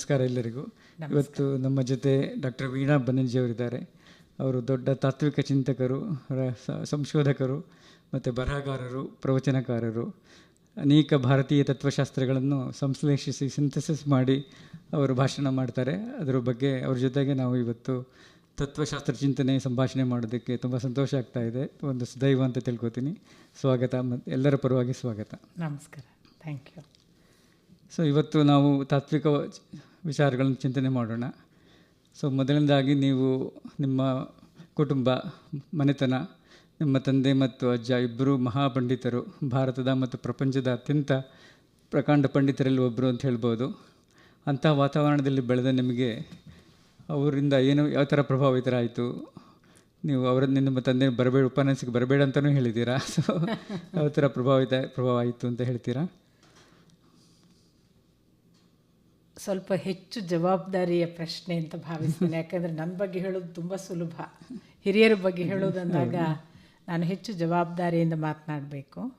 ನಮಸ್ಕಾರ ಎಲ್ಲರಿಗೂ. ಇವತ್ತು ನಮ್ಮ ಜೊತೆ ಡಾಕ್ಟರ್ ವೀಣಾ ಬನರ್ಜಿ ಅವರಿದ್ದಾರೆ ಅವರು ದೊಡ್ಡ ತಾತ್ವಿಕ ಚಿಂತಕರು ಸಂಶೋಧಕರು ಮತ್ತು ಬರಹಗಾರರು ಪ್ರವಚನಕಾರರು. ಅನೇಕ ಭಾರತೀಯ ತತ್ವಶಾಸ್ತ್ರಗಳನ್ನು ಸಂಶ್ಲೇಷಿಸಿ ಸಿಂಥಸಿಸ್ ಮಾಡಿ ಅವರು ಭಾಷಣ ಮಾಡ್ತಾರೆ. ಅದರ ಬಗ್ಗೆ ಅವ್ರ ಜೊತೆಗೆ ನಾವು ಇವತ್ತು ತತ್ವಶಾಸ್ತ್ರ ಚಿಂತನೆ ಸಂಭಾಷಣೆ ಮಾಡೋದಕ್ಕೆ ತುಂಬ ಸಂತೋಷ ಆಗ್ತಾ ಇದೆ. ಒಂದು ಸುದೈವ ಅಂತ ತಿಳ್ಕೊತೀನಿ. ಸ್ವಾಗತ ಮತ್ತು ಎಲ್ಲರ ಪರವಾಗಿ ಸ್ವಾಗತ. ನಮಸ್ಕಾರ. Thank you. ಸೊ ಇವತ್ತು ನಾವು ತಾತ್ವಿಕ ವಿಚಾರಗಳನ್ನು ಚಿಂತನೆ ಮಾಡೋಣ. ಸೊ ಮೊದಲನೇದಾಗಿ ನೀವು ನಿಮ್ಮ ಕುಟುಂಬ, ಮನೆತನ, ನಿಮ್ಮ ತಂದೆ ಮತ್ತು ಅಜ್ಜ ಇಬ್ಬರು ಮಹಾಪಂಡಿತರು, ಭಾರತದ ಮತ್ತು ಪ್ರಪಂಚದ ಅತ್ಯಂತ ಪ್ರಕಾಂಡ ಪಂಡಿತರಲ್ಲಿ ಒಬ್ಬರು ಅಂತ ಹೇಳ್ಬೋದು. ಅಂಥ ವಾತಾವರಣದಲ್ಲಿ ಬೆಳೆದ ನಿಮಗೆ ಅವರಿಂದ ಏನು, ಯಾವ ಥರ ಪ್ರಭಾವಿತರಾಯಿತು ನೀವು ಅವರ, ನಿಮ್ಮ ತಂದೆ ಬರಬೇಡ, ಉಪನ್ಯಾಸಕ್ಕೆ ಬರಬೇಡ ಅಂತಲೂ ಹೇಳಿದ್ದೀರಾ? ಸೊ ಯಾವ ಥರ ಪ್ರಭಾವಿತ, ಪ್ರಭಾವ ಆಯಿತು ಅಂತ ಹೇಳ್ತೀರಾ? ಸ್ವಲ್ಪ ಹೆಚ್ಚು ಜವಾಬ್ದಾರಿಯ ಪ್ರಶ್ನೆ ಅಂತ ಭಾವಿಸ್ತೇನೆ. ಯಾಕಂದರೆ ನನ್ನ ಬಗ್ಗೆ ಹೇಳೋದು ತುಂಬ ಸುಲಭ. ಹಿರಿಯರ ಬಗ್ಗೆ ಹೇಳೋದಂದಾಗ ನಾನು ಹೆಚ್ಚು ಜವಾಬ್ದಾರಿಯಿಂದ ಮಾತನಾಡಬೇಕು.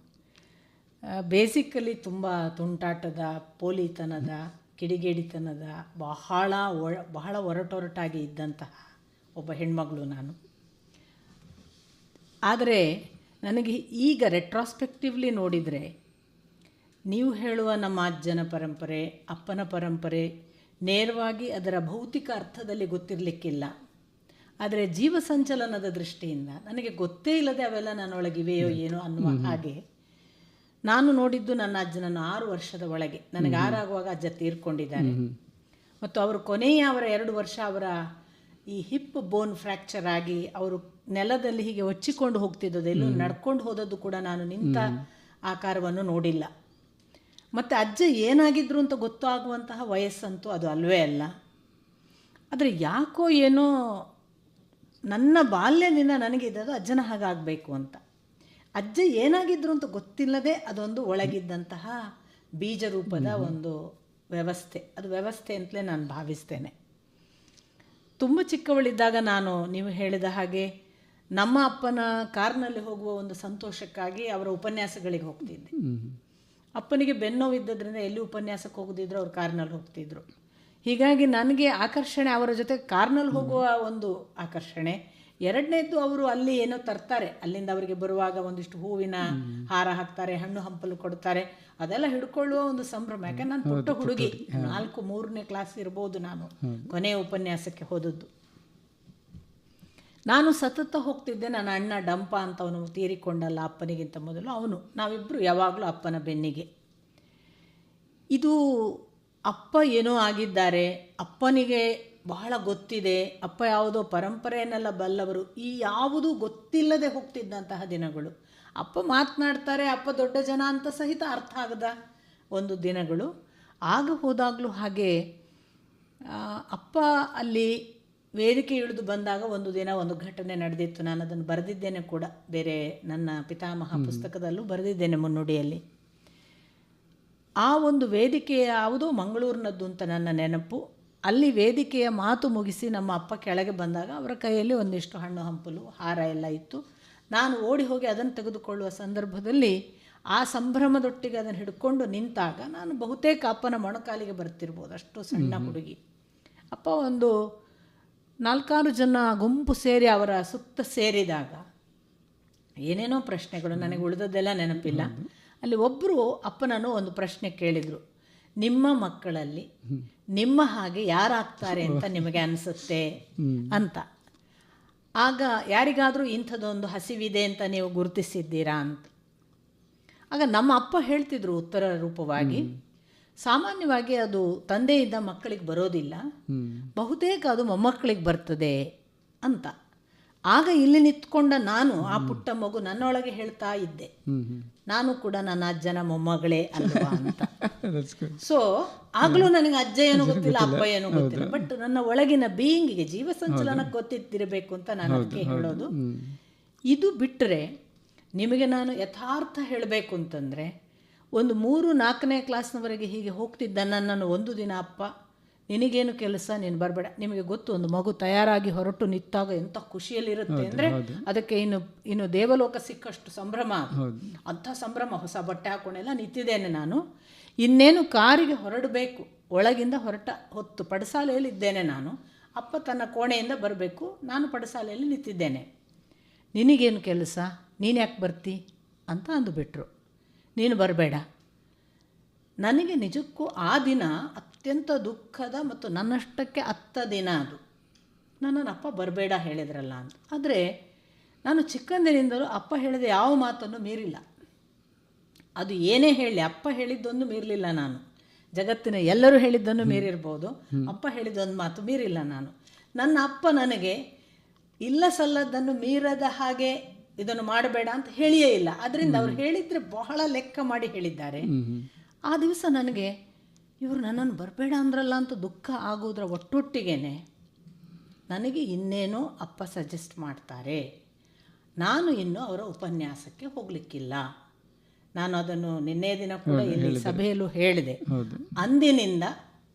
ಬೇಸಿಕಲಿ ತುಂಬ ತುಂಟಾಟದ ಪೋಲಿತನದ ಕಿಡಿಗೇಡಿತನದ ಬಹಳ ಒಳ ಬಹಳ ಒರಟೊರಟಾಗಿ ಇದ್ದಂತಹ ಒಬ್ಬ ಹೆಣ್ಮಗಳು ನಾನು. ಆದರೆ ನನಗೆ ಈಗ ರೆಟ್ರಾಸ್ಪೆಕ್ಟಿವ್ಲಿ ನೋಡಿದರೆ ನೀವು ಹೇಳುವ ನಮ್ಮ ಅಜ್ಜನ ಪರಂಪರೆ ಅಪ್ಪನ ಪರಂಪರೆ ನೇರವಾಗಿ ಅದರ ಭೌತಿಕ ಅರ್ಥದಲ್ಲಿ ಗೊತ್ತಿರಲಿಕ್ಕಿಲ್ಲ. ಆದರೆ ಜೀವ ಸಂಚಲನದ ದೃಷ್ಟಿಯಿಂದ ನನಗೆ ಗೊತ್ತೇ ಇಲ್ಲದೆ ಅವೆಲ್ಲ ನನ್ನೊಳಗಿವೆಯೋ ಏನೋ ಅನ್ನುವ ಹಾಗೆ ನಾನು ನೋಡಿದ್ದು ನನ್ನ ಅಜ್ಜನನ್ನು ಆರು ವರ್ಷದ ಒಳಗೆ. ನನಗೆ ಆರಾಗುವಾಗ ಅಜ್ಜ ತೀರ್ಕೊಂಡಿದ್ದಾರೆ. ಮತ್ತು ಅವರು ಕೊನೆಯ ಅವರ ಎರಡು ವರ್ಷ ಅವರ ಈ ಹಿಪ್ ಬೋನ್ ಫ್ರ್ಯಾಕ್ಚರ್ ಆಗಿ ಅವರು ನೆಲದಲ್ಲಿ ಹೀಗೆ ಹೊಚ್ಚಿಕೊಂಡು ಹೋಗ್ತಿದ್ದದ್ದು ಎಲ್ಲೂ ನಡ್ಕೊಂಡು ಹೋದದ್ದು ಕೂಡ ನಾನು ನಿಂತ ಆಕಾರವನ್ನು ನೋಡಿಲ್ಲ. ಮತ್ತು ಅಜ್ಜ ಏನಾಗಿದ್ರು ಅಂತ ಗೊತ್ತಾಗುವಂತಹ ವಯಸ್ಸಂತೂ ಅದು ಅಲ್ವೇ ಅಲ್ಲ. ಆದರೆ ಯಾಕೋ ಏನೋ ನನ್ನ ಬಾಲ್ಯದಿಂದ ನನಗಿದ್ದದು ಅಜ್ಜನ ಹಾಗಾಗಬೇಕು ಅಂತ. ಅಜ್ಜ ಏನಾಗಿದ್ರು ಅಂತ ಗೊತ್ತಿಲ್ಲದೆ ಅದೊಂದು ಒಳಗಿದ್ದಂತಹ ಬೀಜ ರೂಪದ ಒಂದು ವ್ಯವಸ್ಥೆ. ಅದು ವ್ಯವಸ್ಥೆ ಅಂತಲೇ ನಾನು ಭಾವಿಸ್ತೇನೆ. ತುಂಬ ಚಿಕ್ಕವಳಿದ್ದಾಗ ನಾನು ನೀವು ಹೇಳಿದ ಹಾಗೆ ನಮ್ಮ ಅಪ್ಪನ ಕಾರ್ನಲ್ಲಿ ಹೋಗುವ ಒಂದು ಸಂತೋಷಕ್ಕಾಗಿ ಅವರ ಉಪನ್ಯಾಸಗಳಿಗೆ ಹೋಗ್ತಿದ್ದೆ. ಅಪ್ಪನಿಗೆ ಬೆನ್ನೋವಿದ್ದರಿಂದ ಎಲ್ಲಿ ಉಪನ್ಯಾಸಕ್ಕೆ ಹೋಗೋದಿದ್ರು ಅವ್ರು ಕಾರ್ನಲ್ಲಿ ಹೋಗ್ತಿದ್ರು. ಹೀಗಾಗಿ ನನಗೆ ಆಕರ್ಷಣೆ ಅವರ ಜೊತೆ ಕಾರ್ನಲ್ಲಿ ಹೋಗುವ ಒಂದು ಆಕರ್ಷಣೆ. ಎರಡನೇದ್ದು ಅವರು ಅಲ್ಲಿ ಏನೋ ತರ್ತಾರೆ. ಅಲ್ಲಿಂದ ಅವರಿಗೆ ಬರುವಾಗ ಒಂದಿಷ್ಟು ಹೂವಿನ ಹಾರ ಹಾಕ್ತಾರೆ ಹಣ್ಣು ಹಂಪಲು ಕೊಡ್ತಾರೆ. ಅದೆಲ್ಲ ಹಿಡ್ಕೊಳ್ಳುವ ಒಂದು ಸಂಭ್ರಮ. ಯಾಕಂದ್ರೆ ನಾನು ಪುಟ್ಟ ಹುಡುಗಿ. ನಾಲ್ಕು ಮೂರನೇ ಕ್ಲಾಸ್ ಇರ್ಬೋದು ನಾನು ಕೊನೆಯ ಉಪನ್ಯಾಸಕ್ಕೆ ಹೋದದ್ದು. ನಾನು ಸತತ ಹೋಗ್ತಿದ್ದೆ ನನ್ನ ಅಣ್ಣ ಡಂಪ ಅಂತ ಅವನು ತೀರಿಕೊಂಡಲ್ಲ ಅಪ್ಪನಿಗಿಂತ ಮೊದಲು. ಅವನು ನಾವಿಬ್ಬರು ಯಾವಾಗಲೂ ಅಪ್ಪನ ಬೆನ್ನಿಗೆ. ಇದು ಅಪ್ಪ ಏನೋ ಆಗಿದ್ದಾರೆ, ಅಪ್ಪನಿಗೆ ಬಹಳ ಗೊತ್ತಿದೆ. ಅಪ್ಪ ಯಾವುದೋ ಪರಂಪರೆಯನ್ನೆಲ್ಲ ಬಲ್ಲವರು. ಈ ಯಾವುದೂ ಗೊತ್ತಿಲ್ಲದೆ ಹೋಗ್ತಿದ್ದಂತಹ ದಿನಗಳು. ಅಪ್ಪ ಮಾತನಾಡ್ತಾರೆ, ಅಪ್ಪ ದೊಡ್ಡ ಜನ ಅಂತ ಸಹಿತ ಅರ್ಥ ಆಗದ ಒಂದು ದಿನಗಳು. ಆಗ ಹೋದಾಗಲೂ ಹಾಗೆ ಅಪ್ಪ ಅಲ್ಲಿ ವೇದಿಕೆ ಇಳಿದು ಬಂದಾಗ ಒಂದು ದಿನ ಒಂದು ಘಟನೆ ನಡೆದಿತ್ತು. ನಾನು ಅದನ್ನು ಬರೆದಿದ್ದೇನೆ ಕೂಡ. ಬೇರೆ ನನ್ನ ಪಿತಾಮಹ ಪುಸ್ತಕದಲ್ಲೂ ಬರೆದಿದ್ದೇನೆ ಮುನ್ನುಡಿಯಲ್ಲಿ. ಆ ಒಂದು ವೇದಿಕೆ ಯಾವುದೋ ಮಂಗಳೂರಿನದ್ದು ಅಂತ ನನ್ನ ನೆನಪು. ಅಲ್ಲಿ ವೇದಿಕೆಯ ಮಾತು ಮುಗಿಸಿ ನಮ್ಮ ಅಪ್ಪ ಕೆಳಗೆ ಬಂದಾಗ ಅವರ ಕೈಯಲ್ಲಿ ಒಂದಿಷ್ಟು ಹಣ್ಣು ಹಂಪಲು ಹಾರ ಎಲ್ಲ ಇತ್ತು. ನಾನು ಓಡಿ ಹೋಗಿ ಅದನ್ನು ತೆಗೆದುಕೊಳ್ಳುವ ಸಂದರ್ಭದಲ್ಲಿ ಆ ಸಂಭ್ರಮದೊಟ್ಟಿಗೆ ಅದನ್ನು ಹಿಡ್ಕೊಂಡು ನಿಂತಾಗ ನಾನು ಬಹುತೇಕ ಅಪ್ಪನ ಮೊಣಕಾಲಿಗೆ ಬರ್ತಿರ್ಬೋದು ಅಷ್ಟು ಸಣ್ಣ ಹುಡುಗಿ. ಅಪ್ಪ ಒಂದು ನಾಲ್ಕಾರು ಜನ ಗುಂಪು ಸೇರಿ ಅವರ ಸುತ್ತ ಸೇರಿದಾಗ ಏನೇನೋ ಪ್ರಶ್ನೆಗಳು ನನಗೆ ಉಳಿದದ್ದೆಲ್ಲ ನೆನಪಿಲ್ಲ. ಅಲ್ಲಿ ಒಬ್ಬರು ಅಪ್ಪನನ್ನು ಒಂದು ಪ್ರಶ್ನೆ ಕೇಳಿದರು. ನಿಮ್ಮ ಮಕ್ಕಳಲ್ಲಿ ನಿಮ್ಮ ಹಾಗೆ ಯಾರಾಗ್ತಾರೆ ಅಂತ ನಿಮಗೆ ಅನಿಸುತ್ತೆ ಅಂತ. ಆಗ ಯಾರಿಗಾದರೂ ಇಂಥದ್ದೊಂದು ಹಸಿವಿದೆ ಅಂತ ನೀವು ಗುರುತಿಸಿದ್ದೀರಾ ಅಂತ. ಆಗ ನಮ್ಮ ಅಪ್ಪ ಹೇಳ್ತಿದ್ರು ಉತ್ತರ ರೂಪವಾಗಿ. ಸಾಮಾನ್ಯವಾಗಿ ಅದು ತಂದೆಯಿಂದ ಮಕ್ಕಳಿಗೆ ಬರೋದಿಲ್ಲ. ಬಹುತೇಕ ಅದು ಮೊಮ್ಮಕ್ಕಳಿಗೆ ಬರ್ತದೆ ಅಂತ. ಆಗ ಇಲ್ಲಿ ನಿಂತ್ಕೊಂಡ ನಾನು ಆ ಪುಟ್ಟ ಮಗು ನನ್ನೊಳಗೆ ಹೇಳ್ತಾ ಇದ್ದೆ. ನಾನು ಕೂಡ ನನ್ನ ಅಜ್ಜನ ಮೊಮ್ಮಗಳೇ ಅಲ್ವಾ ಅಂತ. ಸೊ ಆಗ್ಲೂ ನನಗೆ ಅಜ್ಜ ಏನು ಗೊತ್ತಿಲ್ಲ ಅಪ್ಪ ಏನು ಗೊತ್ತಿಲ್ಲ. ಬಟ್ ನನ್ನ ಒಳಗಿನ ಬೀಯಿಂಗಿಗೆ ಜೀವ ಸಂಚಲನಕ್ಕೆ ಗೊತ್ತಿದ್ದಿರಬೇಕು ಅಂತ ನಾನು ಅದಕ್ಕೆ ಹೇಳೋದು. ಇದು ಬಿಟ್ಟರೆ ನಿಮಗೆ ನಾನು ಯಥಾರ್ಥ ಹೇಳಬೇಕು ಅಂತಂದರೆ ಒಂದು ಮೂರು ನಾಲ್ಕನೇ ಕ್ಲಾಸ್ನವರೆಗೆ ಹೀಗೆ ಹೋಗ್ತಿದ್ದ ನನ್ನನ್ನು ಒಂದು ದಿನ ಅಪ್ಪ ನಿನಗೇನು ಕೆಲಸ? ನೀನು ಬರಬೇಡ. ನಿಮಗೆ ಗೊತ್ತು ಒಂದು ಮಗು ತಯಾರಾಗಿ ಹೊರಟು ನಿಂತಾಗ ಎಂಥ ಖುಷಿಯಲ್ಲಿರುತ್ತೆ ಅಂದರೆ ಅದಕ್ಕೆ ಇನ್ನು ಇನ್ನು ದೇವಲೋಕ ಸಿಕ್ಕಷ್ಟು ಸಂಭ್ರಮ. ಅಂಥ ಸಂಭ್ರಮ ಹೊಸ ಬಟ್ಟೆ ಹಾಕೊಂಡೆಲ್ಲ ನಿಂತಿದ್ದೇನೆ ನಾನು. ಇನ್ನೇನು ಕಾರಿಗೆ ಹೊರಡಬೇಕು ಒಳಗಿಂದ ಹೊರಟ ಹೊತ್ತು ಪಡಸಾಲೆಯಲ್ಲಿ ಇದ್ದೇನೆ ನಾನು. ಅಪ್ಪ ತನ್ನ ಕೋಣೆಯಿಂದ ಬರಬೇಕು ನಾನು ಪಡಸಾಲೆಯಲ್ಲಿ ನಿಂತಿದ್ದೇನೆ. ನಿನಗೇನು ಕೆಲಸ? ನೀನು ಯಾಕೆ ಬರ್ತಿ? ಅಂತ ಅಂದುಬಿಟ್ರು. ನೀನು ಬರಬೇಡ. ನನಗೆ ನಿಜಕ್ಕೂ ಆ ದಿನ ಅತ್ಯಂತ ದುಃಖದ ಮತ್ತು ನನ್ನಷ್ಟಕ್ಕೆ ಅತ್ತ ದಿನ ಅದು. ನನ್ನನ್ನು ಅಪ್ಪ ಬರಬೇಡ ಹೇಳಿದ್ರಲ್ಲ ಅಂತ. ಆದರೆ ನಾನು ಚಿಕ್ಕಂದಿನಿಂದಲೂ ಅಪ್ಪ ಹೇಳಿದ ಯಾವ ಮಾತನ್ನು ಮೀರಿಲ್ಲ. ಅದು ಏನೇ ಹೇಳಿ ಅಪ್ಪ ಹೇಳಿದ್ದೊಂದು ಮೀರಲಿಲ್ಲ ನಾನು. ಜಗತ್ತಿನ ಎಲ್ಲರೂ ಹೇಳಿದ್ದನ್ನು ಮೀರಿರ್ಬೋದು. ಅಪ್ಪ ಹೇಳಿದ್ದೊಂದು ಮಾತು ಮೀರಿಲ್ಲ ನಾನು. ನನ್ನ ಅಪ್ಪ ನನಗೆ ಇಲ್ಲ ಸಲ್ಲದ್ದನ್ನು ಮೀರದ ಹಾಗೆ ಇದನ್ನು ಮಾಡಬೇಡ ಅಂತ ಹೇಳಿಯೇ ಇಲ್ಲ. ಅದರಿಂದ ಅವ್ರು ಹೇಳಿದ್ರೆ ಬಹಳ ಲೆಕ್ಕ ಮಾಡಿ ಹೇಳಿದ್ದಾರೆ. ಆ ದಿವಸ ನನಗೆ ಇವರು ನನ್ನನ್ನು ಬರಬೇಡ ಅಂದ್ರಲ್ಲ ಅಂತ ದುಃಖ ಆಗೋದ್ರ ಒಟ್ಟೊಟ್ಟಿಗೇನೆ ನನಗೆ ಇನ್ನೇನೋ ಅಪ್ಪ ಸಜೆಸ್ಟ್ ಮಾಡ್ತಾರೆ. ನಾನು ಇನ್ನು ಅವರ ಉಪನ್ಯಾಸಕ್ಕೆ ಹೋಗಲಿಕ್ಕಿಲ್ಲ. ನಾನು ಅದನ್ನು ನಿನ್ನೆ ದಿನ ಕೂಡ ಇಲ್ಲಿ ಸಭೆಯಲ್ಲೂ ಹೇಳಿದೆ. ಅಂದಿನಿಂದ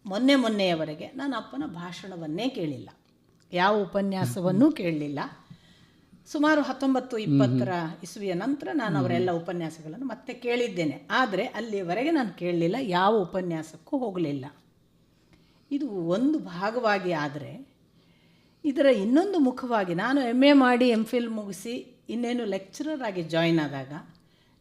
ಮೊನ್ನೆ ಮೊನ್ನೆಯವರೆಗೆ ನಾನು ಅಪ್ಪನ ಭಾಷಣವನ್ನೇ ಕೇಳಿಲ್ಲ. ಯಾವ ಉಪನ್ಯಾಸವನ್ನೂ ಕೇಳಲಿಲ್ಲ. ಸುಮಾರು ಹತ್ತೊಂಬತ್ತು ಇಪ್ಪತ್ತರ ಇಸುವಿಯ ನಂತರ ನಾನು ಅವರೆಲ್ಲ ಉಪನ್ಯಾಸಗಳನ್ನು ಮತ್ತೆ ಕೇಳಿದ್ದೇನೆ. ಆದರೆ ಅಲ್ಲಿವರೆಗೆ ನಾನು ಕೇಳಲಿಲ್ಲ ಯಾವ ಉಪನ್ಯಾಸಕ್ಕೂ ಹೋಗಲಿಲ್ಲ. ಇದು ಒಂದು ಭಾಗವಾಗಿ ಆದರೆ ಇದರ ಇನ್ನೊಂದು ಮುಖವಾಗಿ ನಾನು ಎಂ ಎ ಮಾಡಿ ಎಂ ಫಿಲ್ ಮುಗಿಸಿ ಇನ್ನೇನು ಲೆಕ್ಚರರ್ ಆಗಿ ಜಾಯ್ನ್ ಆದಾಗ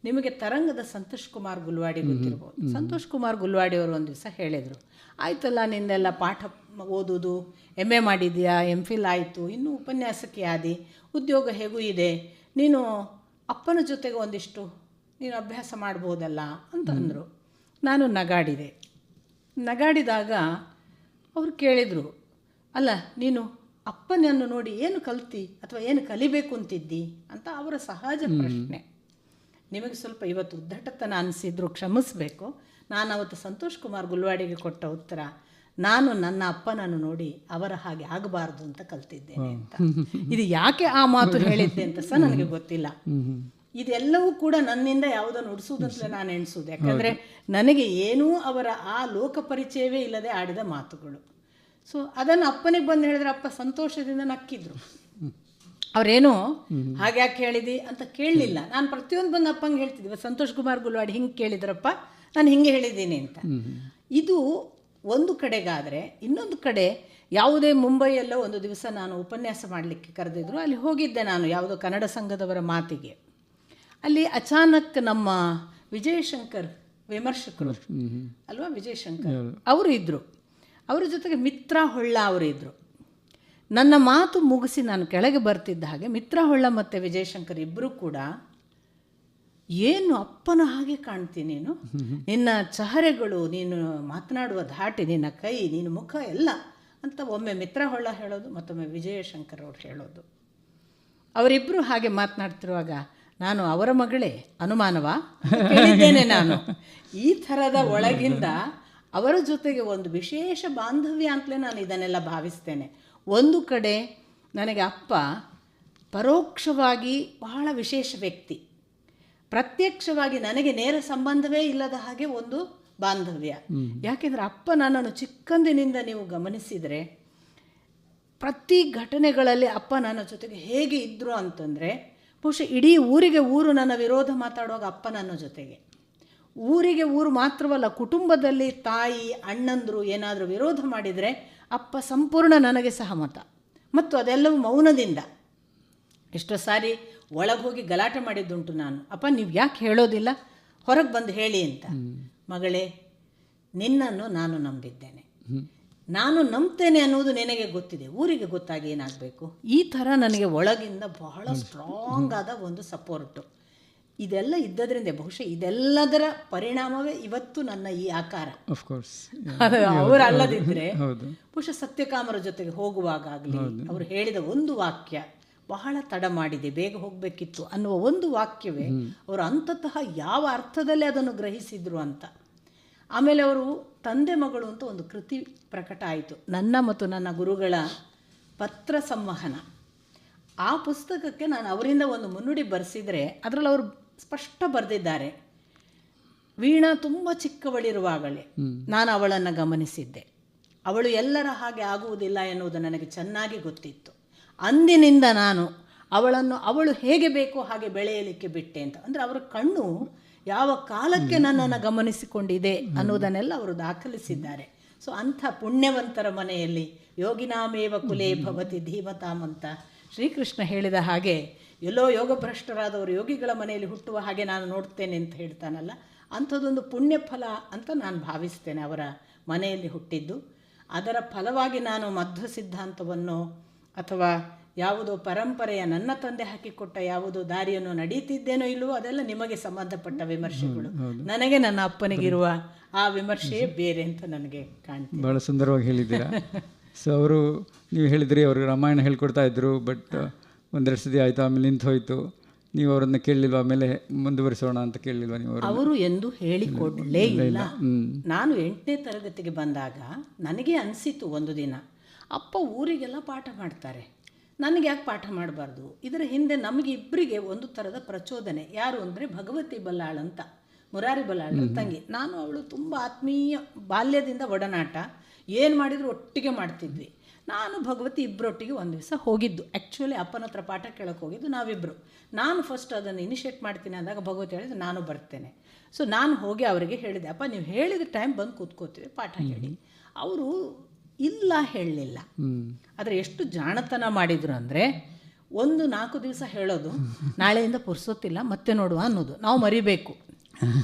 ನಿಮಗೆ ತರಂಗದ ಸಂತೋಷ್ ಕುಮಾರ್ ಗುಲ್ವಾಡಿ ಗೊತ್ತಿರ್ಬೋದು. ಸಂತೋಷ್ ಕುಮಾರ್ ಗುಲ್ವಾಡಿ ಅವರು ಒಂದು ದಿವಸ ಹೇಳಿದರು ಆಯ್ತಲ್ಲ ನಿನ್ನೆಲ್ಲ ಪಾಠ ಓದೋದು ಎಂ ಎ ಮಾಡಿದ್ಯಾ ಎಂ ಫಿಲ್ ಆಯಿತು ಇನ್ನೂ ಉಪನ್ಯಾಸಕ್ಕೆ ಆದಿ ಉದ್ಯೋಗ ಹೇಗೂ ಇದೆ ನೀನು ಅಪ್ಪನ ಜೊತೆಗೆ ಒಂದಿಷ್ಟು ನೀನು ಅಭ್ಯಾಸ ಮಾಡ್ಬೋದಲ್ಲ? ಅಂತ ಅಂದರು. ನಾನು ನಗಾಡಿದೆ. ನಗಾಡಿದಾಗ ಅವರು ಕೇಳಿದರು ಅಲ್ಲ ನೀನು ಅಪ್ಪನನ್ನು ನೋಡಿ ಏನು ಕಲ್ತಿ ಅಥವಾ ಏನು ಕಲಿಬೇಕು ಅಂತಿದ್ದಿ? ಅಂತ ಅವರ ಸಹಜ ಪ್ರಶ್ನೆ. ನಿಮಗೆ ಸ್ವಲ್ಪ ಇವತ್ತು ಉದ್ದಟತನ ಅನಿಸಿದ್ರು ಕ್ಷಮಿಸಬೇಕು. ನಾನು ಅವತ್ತು ಸಂತೋಷ್ ಕುಮಾರ್ ಗುಲ್ವಾಡಿಗೆ ಕೊಟ್ಟ ಉತ್ತರ ನಾನು ನನ್ನ ಅಪ್ಪನನ್ನು ನೋಡಿ ಅವರ ಹಾಗೆ ಆಗಬಾರ್ದು ಅಂತ ಕಲ್ತಿದ್ದೇನೆ ಅಂತ. ಇದು ಯಾಕೆ ಆ ಮಾತು ಹೇಳಿದ್ದೆ ಅಂತ ಸಹ ನನಗೆ ಗೊತ್ತಿಲ್ಲ. ಇದೆಲ್ಲವೂ ಕೂಡ ನನ್ನಿಂದ ಯಾವುದನ್ನು ಉಡಿಸುವುದಂತಲೇ ನಾನು ಎಣಿಸುವುದು. ಯಾಕಂದರೆ ನನಗೆ ಏನೂ ಅವರ ಆ ಲೋಕ ಪರಿಚಯವೇ ಇಲ್ಲದೆ ಆಡಿದ ಮಾತುಗಳು. ಸೊ ಅದನ್ನು ಅಪ್ಪನಿಗೆ ಬಂದು ಹೇಳಿದ್ರೆ ಅಪ್ಪ ಸಂತೋಷದಿಂದ ನಕ್ಕಿದ್ರು. ಅವರೇನು ಹಾಗೆ ಯಾಕೆ ಹೇಳಿದಿ ಅಂತ ಕೇಳಲಿಲ್ಲ. ನಾನು ಪ್ರತಿಯೊಂದು ಬಂದು ಅಪ್ಪಂಗೆ ಹೇಳ್ತಿದ್ದೆ ಸಂತೋಷ್ ಕುಮಾರ್ ಗುಲ್ವಾಡಿ ಹಿಂಗೆ ಕೇಳಿದ್ರಪ್ಪ ನಾನು ಹಿಂಗೆ ಹೇಳಿದ್ದೀನಿ ಅಂತ. ಇದು ಒಂದು ಕಡೆಗಾದರೆ ಇನ್ನೊಂದು ಕಡೆ ಯಾವುದೇ ಮುಂಬೈಯಲ್ಲೋ ಒಂದು ದಿವಸ ನಾನು ಉಪನ್ಯಾಸ ಮಾಡಲಿಕ್ಕೆ ಕರೆದಿದ್ರು ಅಲ್ಲಿ ಹೋಗಿದ್ದೆ ನಾನು ಯಾವುದೋ ಕನ್ನಡ ಸಂಘದವರ ಮಾತಿಗೆ. ಅಲ್ಲಿ ಅಚಾನಕ್ ನಮ್ಮ ವಿಜಯಶಂಕರ್ ವಿಮರ್ಶಕರು ಅಲ್ವಾ ವಿಜಯಶಂಕರ್ ಅವರು ಇದ್ದರು ಅವರ ಜೊತೆಗೆ ಮಿತ್ರ ಹೊಳ್ಳ ಅವರು ಇದ್ದರು ನನ್ನ ಮಾತು ಮುಗಿಸಿ ನಾನು ಕೆಳಗೆ ಬರ್ತಿದ್ದ ಹಾಗೆ ಮಿತ್ರಹೊಳ್ಳ ಮತ್ತು ವಿಜಯಶಂಕರ್ ಇಬ್ಬರೂ ಕೂಡ, ಏನು ಅಪ್ಪನ ಹಾಗೆ ಕಾಣ್ತೀನಿ ನೀನು? ನಿನ್ನ ಚಹರೆಗಳು, ನೀನು ಮಾತನಾಡುವ ಧಾಟಿ, ನಿನ್ನ ಕೈ ನಿನ್ನ ಮುಖ ಎಲ್ಲ ಅಂತ ಒಮ್ಮೆ ಮಿತ್ರಹೊಳ್ಳ ಹೇಳೋದು, ಮತ್ತೊಮ್ಮೆ ವಿಜಯಶಂಕರ್ ಅವರು ಹೇಳೋದು. ಅವರಿಬ್ಬರು ಹಾಗೆ ಮಾತನಾಡ್ತಿರುವಾಗ, ನಾನು ಅವರ ಮಗಳೇ, ಅನುಮಾನವಾ? ಕೇಳಿದ್ದೇನೆ ನಾನು. ಈ ಥರದ ಒಳಗಿಂದ ಅವರ ಜೊತೆಗೆ ಒಂದು ವಿಶೇಷ ಬಾಂಧವ್ಯ ಅಂತಲೇ ನಾನು ಇದನ್ನೆಲ್ಲ ಭಾವಿಸ್ತೇನೆ. ಒಂದು ಕಡೆ ನನಗೆ ಅಪ್ಪ ಪರೋಕ್ಷವಾಗಿ ಬಹಳ ವಿಶೇಷ ವ್ಯಕ್ತಿ. ಪ್ರತ್ಯಕ್ಷವಾಗಿ ನನಗೆ ನೇರ ಸಂಬಂಧವೇ ಇಲ್ಲದ ಹಾಗೆ ಒಂದು ಬಾಂಧವ್ಯ. ಯಾಕೆಂದರೆ ಅಪ್ಪ ನನ್ನನ್ನು ಚಿಕ್ಕಂದಿನಿಂದ ನೀವು ಗಮನಿಸಿದರೆ ಪ್ರತಿ ಘಟನೆಗಳಲ್ಲಿ ಅಪ್ಪ ನನ್ನ ಜೊತೆಗೆ ಹೇಗೆ ಇದ್ದರು ಅಂತಂದರೆ ಬಹುಶಃ ಇಡೀ ಊರಿಗೆ ಊರು ನನ್ನ ವಿರೋಧ ಮಾತಾಡುವಾಗ ಅಪ್ಪ ನನ್ನ ಜೊತೆಗೆ. ಊರಿಗೆ ಊರು ಮಾತ್ರವಲ್ಲ ಕುಟುಂಬದಲ್ಲಿ ತಾಯಿ ಅಣ್ಣಂದರು ಏನಾದರೂ ವಿರೋಧ ಮಾಡಿದರೆ ಅಪ್ಪ ಸಂಪೂರ್ಣ ನನಗೆ ಸಹಮತ. ಮತ್ತು ಅದೆಲ್ಲವೂ ಮೌನದಿಂದ. ಎಷ್ಟೋ ಸಾರಿ ಒಳಗೆ ಹೋಗಿ ಗಲಾಟೆ ಮಾಡಿದ್ದುಂಟು ನಾನು. ಅಪ್ಪ ನೀವು ಯಾಕೆ ಹೇಳೋದಿಲ್ಲ? ಹೊರಗೆ ಬಂದು ಹೇಳಿ ಅಂತ. ಮಗಳೇ ನಿನ್ನನ್ನು ನಾನು ನಂಬಿದ್ದೇನೆ. ನಾನು ನಂಬ್ತೇನೆ ಅನ್ನೋದು ನಿನಗೆ ಗೊತ್ತಿದೆ. ಊರಿಗೆ ಗೊತ್ತಾಗಿ ಏನಾಗಬೇಕು? ಈ ಥರ ನನಗೆ ಒಳಗಿಂದ ಬಹಳ ಸ್ಟ್ರಾಂಗ್ ಆದ ಒಂದು ಸಪೋರ್ಟು ಇದೆಲ್ಲ ಇದ್ದದ್ರಿಂದ ಬಹುಶಃ ಇದೆಲ್ಲದರ ಪರಿಣಾಮವೇ ಇವತ್ತು ನನ್ನ ಈ ಆಕಾರ. ಅವರು ಅಲ್ಲದಿದ್ದರೆ ಬಹುಶಃ ಸತ್ಯಕಾಮರ ಜೊತೆಗೆ ಹೋಗುವಾಗಲಿ ಅವರು ಹೇಳಿದ ಒಂದು ವಾಕ್ಯ ಬಹಳ ತಡ ಮಾಡಿದೆ ಬೇಗ ಹೋಗಬೇಕಿತ್ತು ಅನ್ನುವ ಒಂದು ವಾಕ್ಯವೇ ಅವರು ಅಂತತಃ ಯಾವ ಅರ್ಥದಲ್ಲಿ ಅದನ್ನು ಗ್ರಹಿಸಿದ್ರು ಅಂತ. ಆಮೇಲೆ ಅವರು ತಂದೆ ಮಗಳು ಅಂತ ಒಂದು ಕೃತಿ ಪ್ರಕಟ ಆಯಿತು. ನನ್ನ ಮತ್ತು ನನ್ನ ಗುರುಗಳ ಪತ್ರ ಸಂವಹನ. ಆ ಪುಸ್ತಕಕ್ಕೆ ನಾನು ಅವರಿಂದ ಒಂದು ಮುನ್ನುಡಿ ಬರೆಸಿದರೆ ಅದರಲ್ಲಿ ಅವರು ಸ್ಪಷ್ಟ ಬರೆದಿದ್ದಾರೆ. ವೀಣಾ ತುಂಬ ಚಿಕ್ಕವಳಿರುವಾಗಲೇ ನಾನು ಅವಳನ್ನು ಗಮನಿಸಿದ್ದೆ. ಅವಳು ಎಲ್ಲರ ಹಾಗೆ ಆಗುವುದಿಲ್ಲ ಎನ್ನುವುದು ನನಗೆ ಚೆನ್ನಾಗಿ ಗೊತ್ತಿತ್ತು. ಅಂದಿನಿಂದ ನಾನು ಅವಳನ್ನು ಅವಳು ಹೇಗೆ ಬೇಕೋ ಹಾಗೆ ಬೆಳೆಯಲಿಕ್ಕೆ ಬಿಟ್ಟೆ ಅಂತ. ಅಂದರೆ ಅವರ ಕಣ್ಣು ಯಾವ ಕಾಲಕ್ಕೆ ನನ್ನನ್ನು ಗಮನಿಸಿಕೊಂಡಿದೆ ಅನ್ನೋದನ್ನೆಲ್ಲ ಅವರು ದಾಖಲಿಸಿದ್ದಾರೆ. ಸೊ ಅಂಥ ಪುಣ್ಯವಂತರ ಮನೆಯಲ್ಲಿ ಯೋಗಿನಾಮೇವ ಕುಲೇ ಭವತಿ ಧೀಮತಾಮ್ ಅಂತ ಶ್ರೀಕೃಷ್ಣ ಹೇಳಿದ ಹಾಗೆ ಎಲ್ಲೋ ಯೋಗ ಭ್ರಷ್ಟರಾದವರು ಯೋಗಿಗಳ ಮನೆಯಲ್ಲಿ ಹುಟ್ಟುವ ಹಾಗೆ ನಾನು ನೋಡ್ತೇನೆ ಅಂತ ಹೇಳ್ತಾನಲ್ಲ ಅಂಥದ್ದೊಂದು ಪುಣ್ಯ ಫಲ ಅಂತ ನಾನು ಭಾವಿಸ್ತೇನೆ ಅವರ ಮನೆಯಲ್ಲಿ ಹುಟ್ಟಿದ್ದು. ಅದರ ಫಲವಾಗಿ ನಾನು ಮಧ್ವ ಸಿದ್ಧಾಂತವನ್ನು ಅಥವಾ ಯಾವುದೋ ಪರಂಪರೆಯ ನನ್ನ ತಂದೆ ಹಾಕಿಕೊಟ್ಟ ಯಾವುದೋ ದಾರಿಯನ್ನು ನಡೀತಿದ್ದೇನೋ ಇಲ್ಲವೋ ಅದೆಲ್ಲ ನಿಮಗೆ ಸಂಬಂಧಪಟ್ಟ ವಿಮರ್ಶೆಗಳು. ನನಗೆ ನನ್ನ ಅಪ್ಪನಿಗಿರುವ ಆ ವಿಮರ್ಶೆಯೇ ಬೇರೆ ಅಂತ ನನಗೆ ಕಾಣ್ತದೆ. ಬಹಳ ಸುಂದರವಾಗಿ ಹೇಳಿದ್ದೀರಾ. ಸೊ ಅವರು ನೀವು ಹೇಳಿದ್ರಿ ಅವರು ರಾಮಾಯಣ ಹೇಳ್ಕೊಡ್ತಾ ಇದ್ರು ಬಟ್ ಒಂದೆರಡು ಸತಿ ಆಯಿತು ಆಮೇಲೆ ನಿಂತು ಹೋಯಿತು. ನೀವು ಅವರನ್ನು ಕೇಳಲಿಲ್ವ ಆಮೇಲೆ ಮುಂದುವರಿಸೋಣ ಅಂತ ಕೇಳಲಿಲ್ವ ನೀವು ಅವರು ಅವರು ಎಂದು ಹೇಳಿಕೊಡಲೇ ಇಲ್ಲ ನಾನು ಎಂಟನೇ ತರಗತಿಗೆ ಬಂದಾಗ ನನಗೆ ಅನಿಸಿತು ಒಂದು ದಿನ ಅಪ್ಪ ಊರಿಗೆಲ್ಲ ಪಾಠ ಮಾಡ್ತಾರೆ. ನನಗೆ ಯಾಕೆ ಪಾಠ ಮಾಡಬಾರ್ದು? ಇದರ ಹಿಂದೆ ನಮಗೆ ಇಬ್ಬರಿಗೆ ಒಂದು ಥರದ ಪ್ರಚೋದನೆ. ಯಾರು ಅಂದರೆ ಭಗವತಿ ಬಲ್ಲಾಳ್ ಅಂತ ಮುರಾರಿ ಬಲ್ಲಾಳ್ ತಂಗಿ. ನಾನು ಅವಳು ತುಂಬ ಆತ್ಮೀಯ ಬಾಲ್ಯದಿಂದ ಒಡನಾಟ. ಏನು ಮಾಡಿದ್ರು ಒಟ್ಟಿಗೆ ಮಾಡ್ತಿದ್ವಿ. ನಾನು ಭಗವತಿ ಇಬ್ಬರೊಟ್ಟಿಗೆ ಒಂದು ದಿವಸ ಹೋಗಿದ್ದು. ಆ್ಯಕ್ಚುಲಿ ಅಪ್ಪನ ಹತ್ರ ಪಾಠ ಕೇಳೋಕೆ ಹೋಗಿದ್ದು ನಾವಿಬ್ಬರು ನಾನು ಫಸ್ಟ್ ಅದನ್ನು ಇನಿಷಿಯೇಟ್ ಮಾಡ್ತೀನಿ ಅಂದಾಗ ಭಗವತಿ ಹೇಳಿದ್ರೆ ನಾನು ಬರ್ತೇನೆ. ಸೊ ನಾನು ಹೋಗಿ ಅವರಿಗೆ ಹೇಳಿದೆ ಅಪ್ಪ ನೀವು ಹೇಳಿದ ಟೈಮ್ ಬಂದು ಕೂತ್ಕೋತೀವಿ ಪಾಠ ಹೇಳಿ. ಅವರು ಇಲ್ಲ ಹೇಳಲಿಲ್ಲ. ಆದರೆ ಎಷ್ಟು ಜಾಣತನ ಮಾಡಿದ್ರು ಅಂದರೆ ಒಂದು ನಾಲ್ಕು ದಿವಸ ಹೇಳೋದು ನಾಳೆಯಿಂದ ಪುರ್ಸೊತ್ತಿಲ್ಲ ಮತ್ತೆ ನೋಡುವ ಅನ್ನೋದು. ನಾವು ಮರಿಬೇಕು.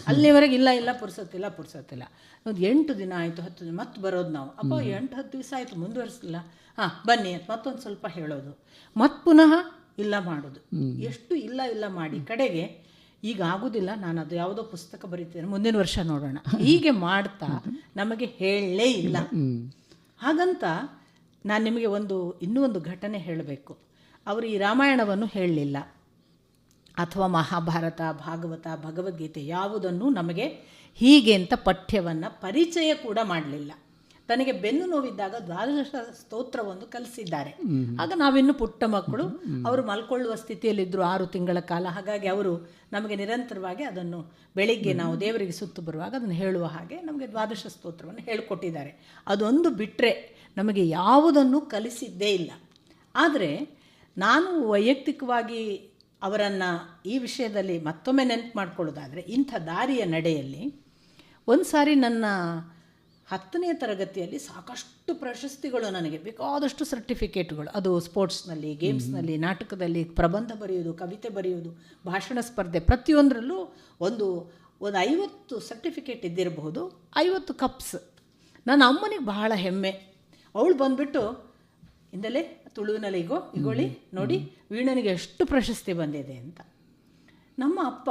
ಅಲ್ಲಿವರೆಗೆ ಇಲ್ಲ ಇಲ್ಲ ಪುರ್ಸೊತ್ತಿಲ್ಲ ಪುರ್ಸೊತ್ತಿಲ್ಲ ಒಂದು ಎಂಟು ದಿನ ಆಯಿತು ಹತ್ತು ದಿನ ಮತ್ತೆ ಬರೋದು ನಾವು. ಅಪ್ಪ ಎಂಟು ಹತ್ತು ದಿವಸ ಆಯಿತು ಮುಂದುವರಿಸಲಿಲ್ಲ ಹಾಂ ಬನ್ನಿ ಅಂತ ಮತ್ತೊಂದು ಸ್ವಲ್ಪ ಹೇಳೋದು. ಮತ್ತೆ ಪುನಃ ಇಲ್ಲ ಮಾಡೋದು. ಎಷ್ಟು ಇಲ್ಲ ಇಲ್ಲ ಮಾಡಿ ಕಡೆಗೆ ಈಗ ಆಗೋದಿಲ್ಲ ನಾನು ಅದು ಯಾವುದೋ ಪುಸ್ತಕ ಬರೀತೇನೆ ಮುಂದಿನ ವರ್ಷ ನೋಡೋಣ. ಹೀಗೆ ಮಾಡ್ತಾ ನಮಗೆ ಹೇಳಲೇ ಇಲ್ಲ. ಹಾಗಂತ ನಾನು ನಿಮಗೆ ಒಂದು ಇನ್ನೂ ಒಂದು ಘಟನೆ ಹೇಳಬೇಕು. ಅವರು ಈ ರಾಮಾಯಣವನ್ನು ಹೇಳಲಿಲ್ಲ. ಅಥವಾ ಮಹಾಭಾರತ ಭಾಗವತ ಭಗವದ್ಗೀತೆ ಯಾವುದನ್ನು ನಮಗೆ ಹೀಗೆ ಅಂತ ಪಠ್ಯವನ್ನು ಪರಿಚಯ ಕೂಡ ಮಾಡಲಿಲ್ಲ. ತನಗೆ ಬೆನ್ನು ನೋವಿದ್ದಾಗ ದ್ವಾದಶ ಸ್ತೋತ್ರವೊಂದು ಕಲಿಸಿದ್ದಾರೆ. ಆಗ ನಾವಿನ್ನು ಪುಟ್ಟ ಮಕ್ಕಳು ಅವರು ಮಲ್ಕೊಳ್ಳುವ ಸ್ಥಿತಿಯಲ್ಲಿದ್ದರು ಆರು ತಿಂಗಳ ಕಾಲ. ಹಾಗಾಗಿ ಅವರು ನಮಗೆ ನಿರಂತರವಾಗಿ ಅದನ್ನು ಬೆಳಿಗ್ಗೆ ನಾವು ದೇವರಿಗೆ ಸುತ್ತು ಬರುವಾಗ ಅದನ್ನು ಹೇಳುವ ಹಾಗೆ ನಮಗೆ ದ್ವಾದಶ ಸ್ತೋತ್ರವನ್ನು ಹೇಳಿಕೊಟ್ಟಿದ್ದಾರೆ. ಅದೊಂದು ಬಿಟ್ಟರೆ ನಮಗೆ ಯಾವುದನ್ನು ಕಲಿಸಿದ್ದೇ ಇಲ್ಲ. ಆದರೆ ನಾನು ವೈಯಕ್ತಿಕವಾಗಿ ಅವರನ್ನು ಈ ವಿಷಯದಲ್ಲಿ ಮತ್ತೊಮ್ಮೆ ನೆನಪು ಮಾಡ್ಕೊಳ್ಳೋದಾದರೆ ಇಂಥ ದಾರಿಯ ನಡೆಯಲ್ಲಿ ಒಂದು ಸಾರಿ ನನ್ನ ಹತ್ತನೇ ತರಗತಿಯಲ್ಲಿ ಸಾಕಷ್ಟು ಪ್ರಶಸ್ತಿಗಳು ನನಗೆ ಬೇಕಾದಷ್ಟು ಸರ್ಟಿಫಿಕೇಟ್ಗಳು. ಅದು ಸ್ಪೋರ್ಟ್ಸ್ನಲ್ಲಿ ಗೇಮ್ಸ್ನಲ್ಲಿ ನಾಟಕದಲ್ಲಿ ಪ್ರಬಂಧ ಬರೆಯೋದು ಕವಿತೆ ಬರೆಯೋದು ಭಾಷಣ ಸ್ಪರ್ಧೆ ಪ್ರತಿಯೊಂದರಲ್ಲೂ ಒಂದು ಒಂದು ಐವತ್ತು ಸರ್ಟಿಫಿಕೇಟ್ ಇದ್ದಿರಬಹುದು ಐವತ್ತು ಕಪ್ಸ್. ನನ್ನ ಅಮ್ಮನಿಗೆ ಬಹಳ ಹೆಮ್ಮೆ. ಅವಳು ಬಂದುಬಿಟ್ಟು ಇಂದಲೇ ತುಳುವಿನಲ್ಲಿ ಈಗೋ ನೋಡಿ ವೀಣನಿಗೆ ಎಷ್ಟು ಪ್ರಶಸ್ತಿ ಬಂದಿದೆ ಅಂತ. ನಮ್ಮ ಅಪ್ಪ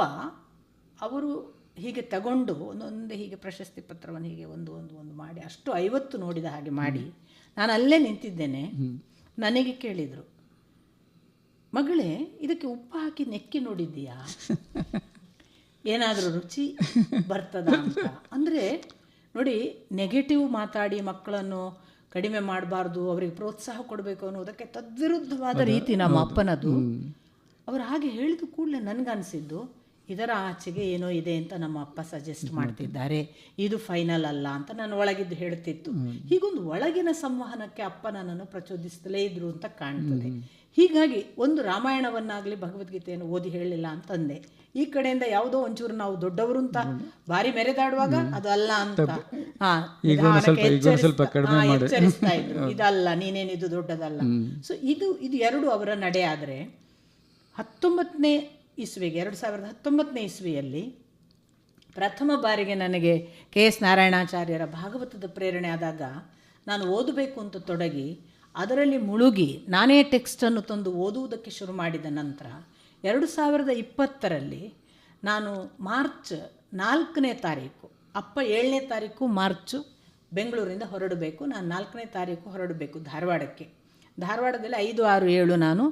ಅವರು ಹೀಗೆ ತಗೊಂಡು ಒಂದೊಂದೇ ಹೀಗೆ ಪ್ರಶಸ್ತಿ ಪತ್ರವನ್ನು ಹೀಗೆ ಒಂದು ಒಂದು ಒಂದು ಮಾಡಿ ಅಷ್ಟು ಐವತ್ತು ನೋಡಿದ ಹಾಗೆ ಮಾಡಿ ನಾನು ಅಲ್ಲೇ ನಿಂತಿದ್ದೇನೆ. ನನಗೆ ಕೇಳಿದರು ಮಗಳೇ ಇದಕ್ಕೆ ಉಪ್ಪು ಹಾಕಿ ನೆಕ್ಕಿ ನೋಡಿದ್ದೀಯಾ? ಏನಾದರೂ ರುಚಿ ಬರ್ತದ ಅಂತ? ಅಂದರೆ ನೋಡಿ ನೆಗೆಟಿವ್ ಮಾತಾಡಿ ಮಕ್ಕಳನ್ನು ಕಡಿಮೆ ಮಾಡಬಾರ್ದು ಅವರಿಗೆ ಪ್ರೋತ್ಸಾಹ ಕೊಡಬೇಕು ಅನ್ನೋದಕ್ಕೆ ತದ್ವಿರುದ್ಧವಾದ ರೀತಿ ನಮ್ಮ ಅಪ್ಪನದು. ಅವರು ಹಾಗೆ ಹೇಳಿದ ಕೂಡಲೇ ನನಗನ್ಸಿದ್ದು ಇದರ ಆಚೆಗೆ ಏನೋ ಇದೆ ಅಂತ ನಮ್ಮ ಅಪ್ಪ ಸಜೆಸ್ಟ್ ಮಾಡ್ತಿದ್ದಾರೆ. ಇದು ಫೈನಲ್ ಅಲ್ಲ ಅಂತ ನಾನು ಒಳಗಿದ್ದು ಹೇಳ್ತಿತ್ತು. ಹೀಗೊಂದು ಒಳಗಿನ ಸಂವಹನಕ್ಕೆ ಅಪ್ಪ ನನ್ನನ್ನು ಪ್ರಚೋದಿಸ್ತಲೇ ಇದ್ರು ಅಂತ ಕಾಣ್ತದೆ. ಹೀಗಾಗಿ ಒಂದು ರಾಮಾಯಣವನ್ನಾಗಲಿ ಭಗವದ್ಗೀತೆಯನ್ನು ಓದಿ ಹೇಳಲಿಲ್ಲ ಅಂತಂದೆ. ಈ ಕಡೆಯಿಂದ ಯಾವುದೋ ಒಂಚೂರು ನಾವು ದೊಡ್ಡವರು ಅಂತ ಭಾರಿ ಮೆರೆದಾಡುವಾಗ ಅದು ಅಲ್ಲ ಅಂತ. ಎಚ್ಚರಿಸ್ತಾ ಇದ್ರು. ಇದಲ್ಲ ನೀನೇನಿದು ದೊಡ್ಡದಲ್ಲ. ಸೊ ಇದು ಇದು ಎರಡು ಅವರ ನಡೆ ಆದರೆ ಹತ್ತೊಂಬತ್ತನೇ ಇಸ್ವಿಗೆ ಎರಡು ಸಾವಿರದ ಹತ್ತೊಂಬತ್ತನೇ ಇಸ್ವಿಯಲ್ಲಿ ಪ್ರಥಮ ಬಾರಿಗೆ ನನಗೆ ಕೆ ಎಸ್ ನಾರಾಯಣಾಚಾರ್ಯರ ಭಾಗವತದ ಪ್ರೇರಣೆ ಆದಾಗ ನಾನು ಓದಬೇಕು ಅಂತ ತೊಡಗಿ ಅದರಲ್ಲಿ ಮುಳುಗಿ ನಾನೇ ಟೆಕ್ಸ್ಟನ್ನು ತಂದು ಓದುವುದಕ್ಕೆ ಶುರು ಮಾಡಿದ ನಂತರ ಎರಡು ಸಾವಿರದ ಇಪ್ಪತ್ತರಲ್ಲಿ ನಾನು ಮಾರ್ಚ್ ನಾಲ್ಕನೇ ತಾರೀಕು, ಅಪ್ಪ ಏಳನೇ ತಾರೀಕು ಮಾರ್ಚು ಬೆಂಗಳೂರಿಂದ ಹೊರಡಬೇಕು. ನಾನು ನಾಲ್ಕನೇ ತಾರೀಕು ಹೊರಡಬೇಕು ಧಾರವಾಡಕ್ಕೆ. ಧಾರವಾಡದಲ್ಲಿ ಐದು ಆರು ಏಳು ನಾನು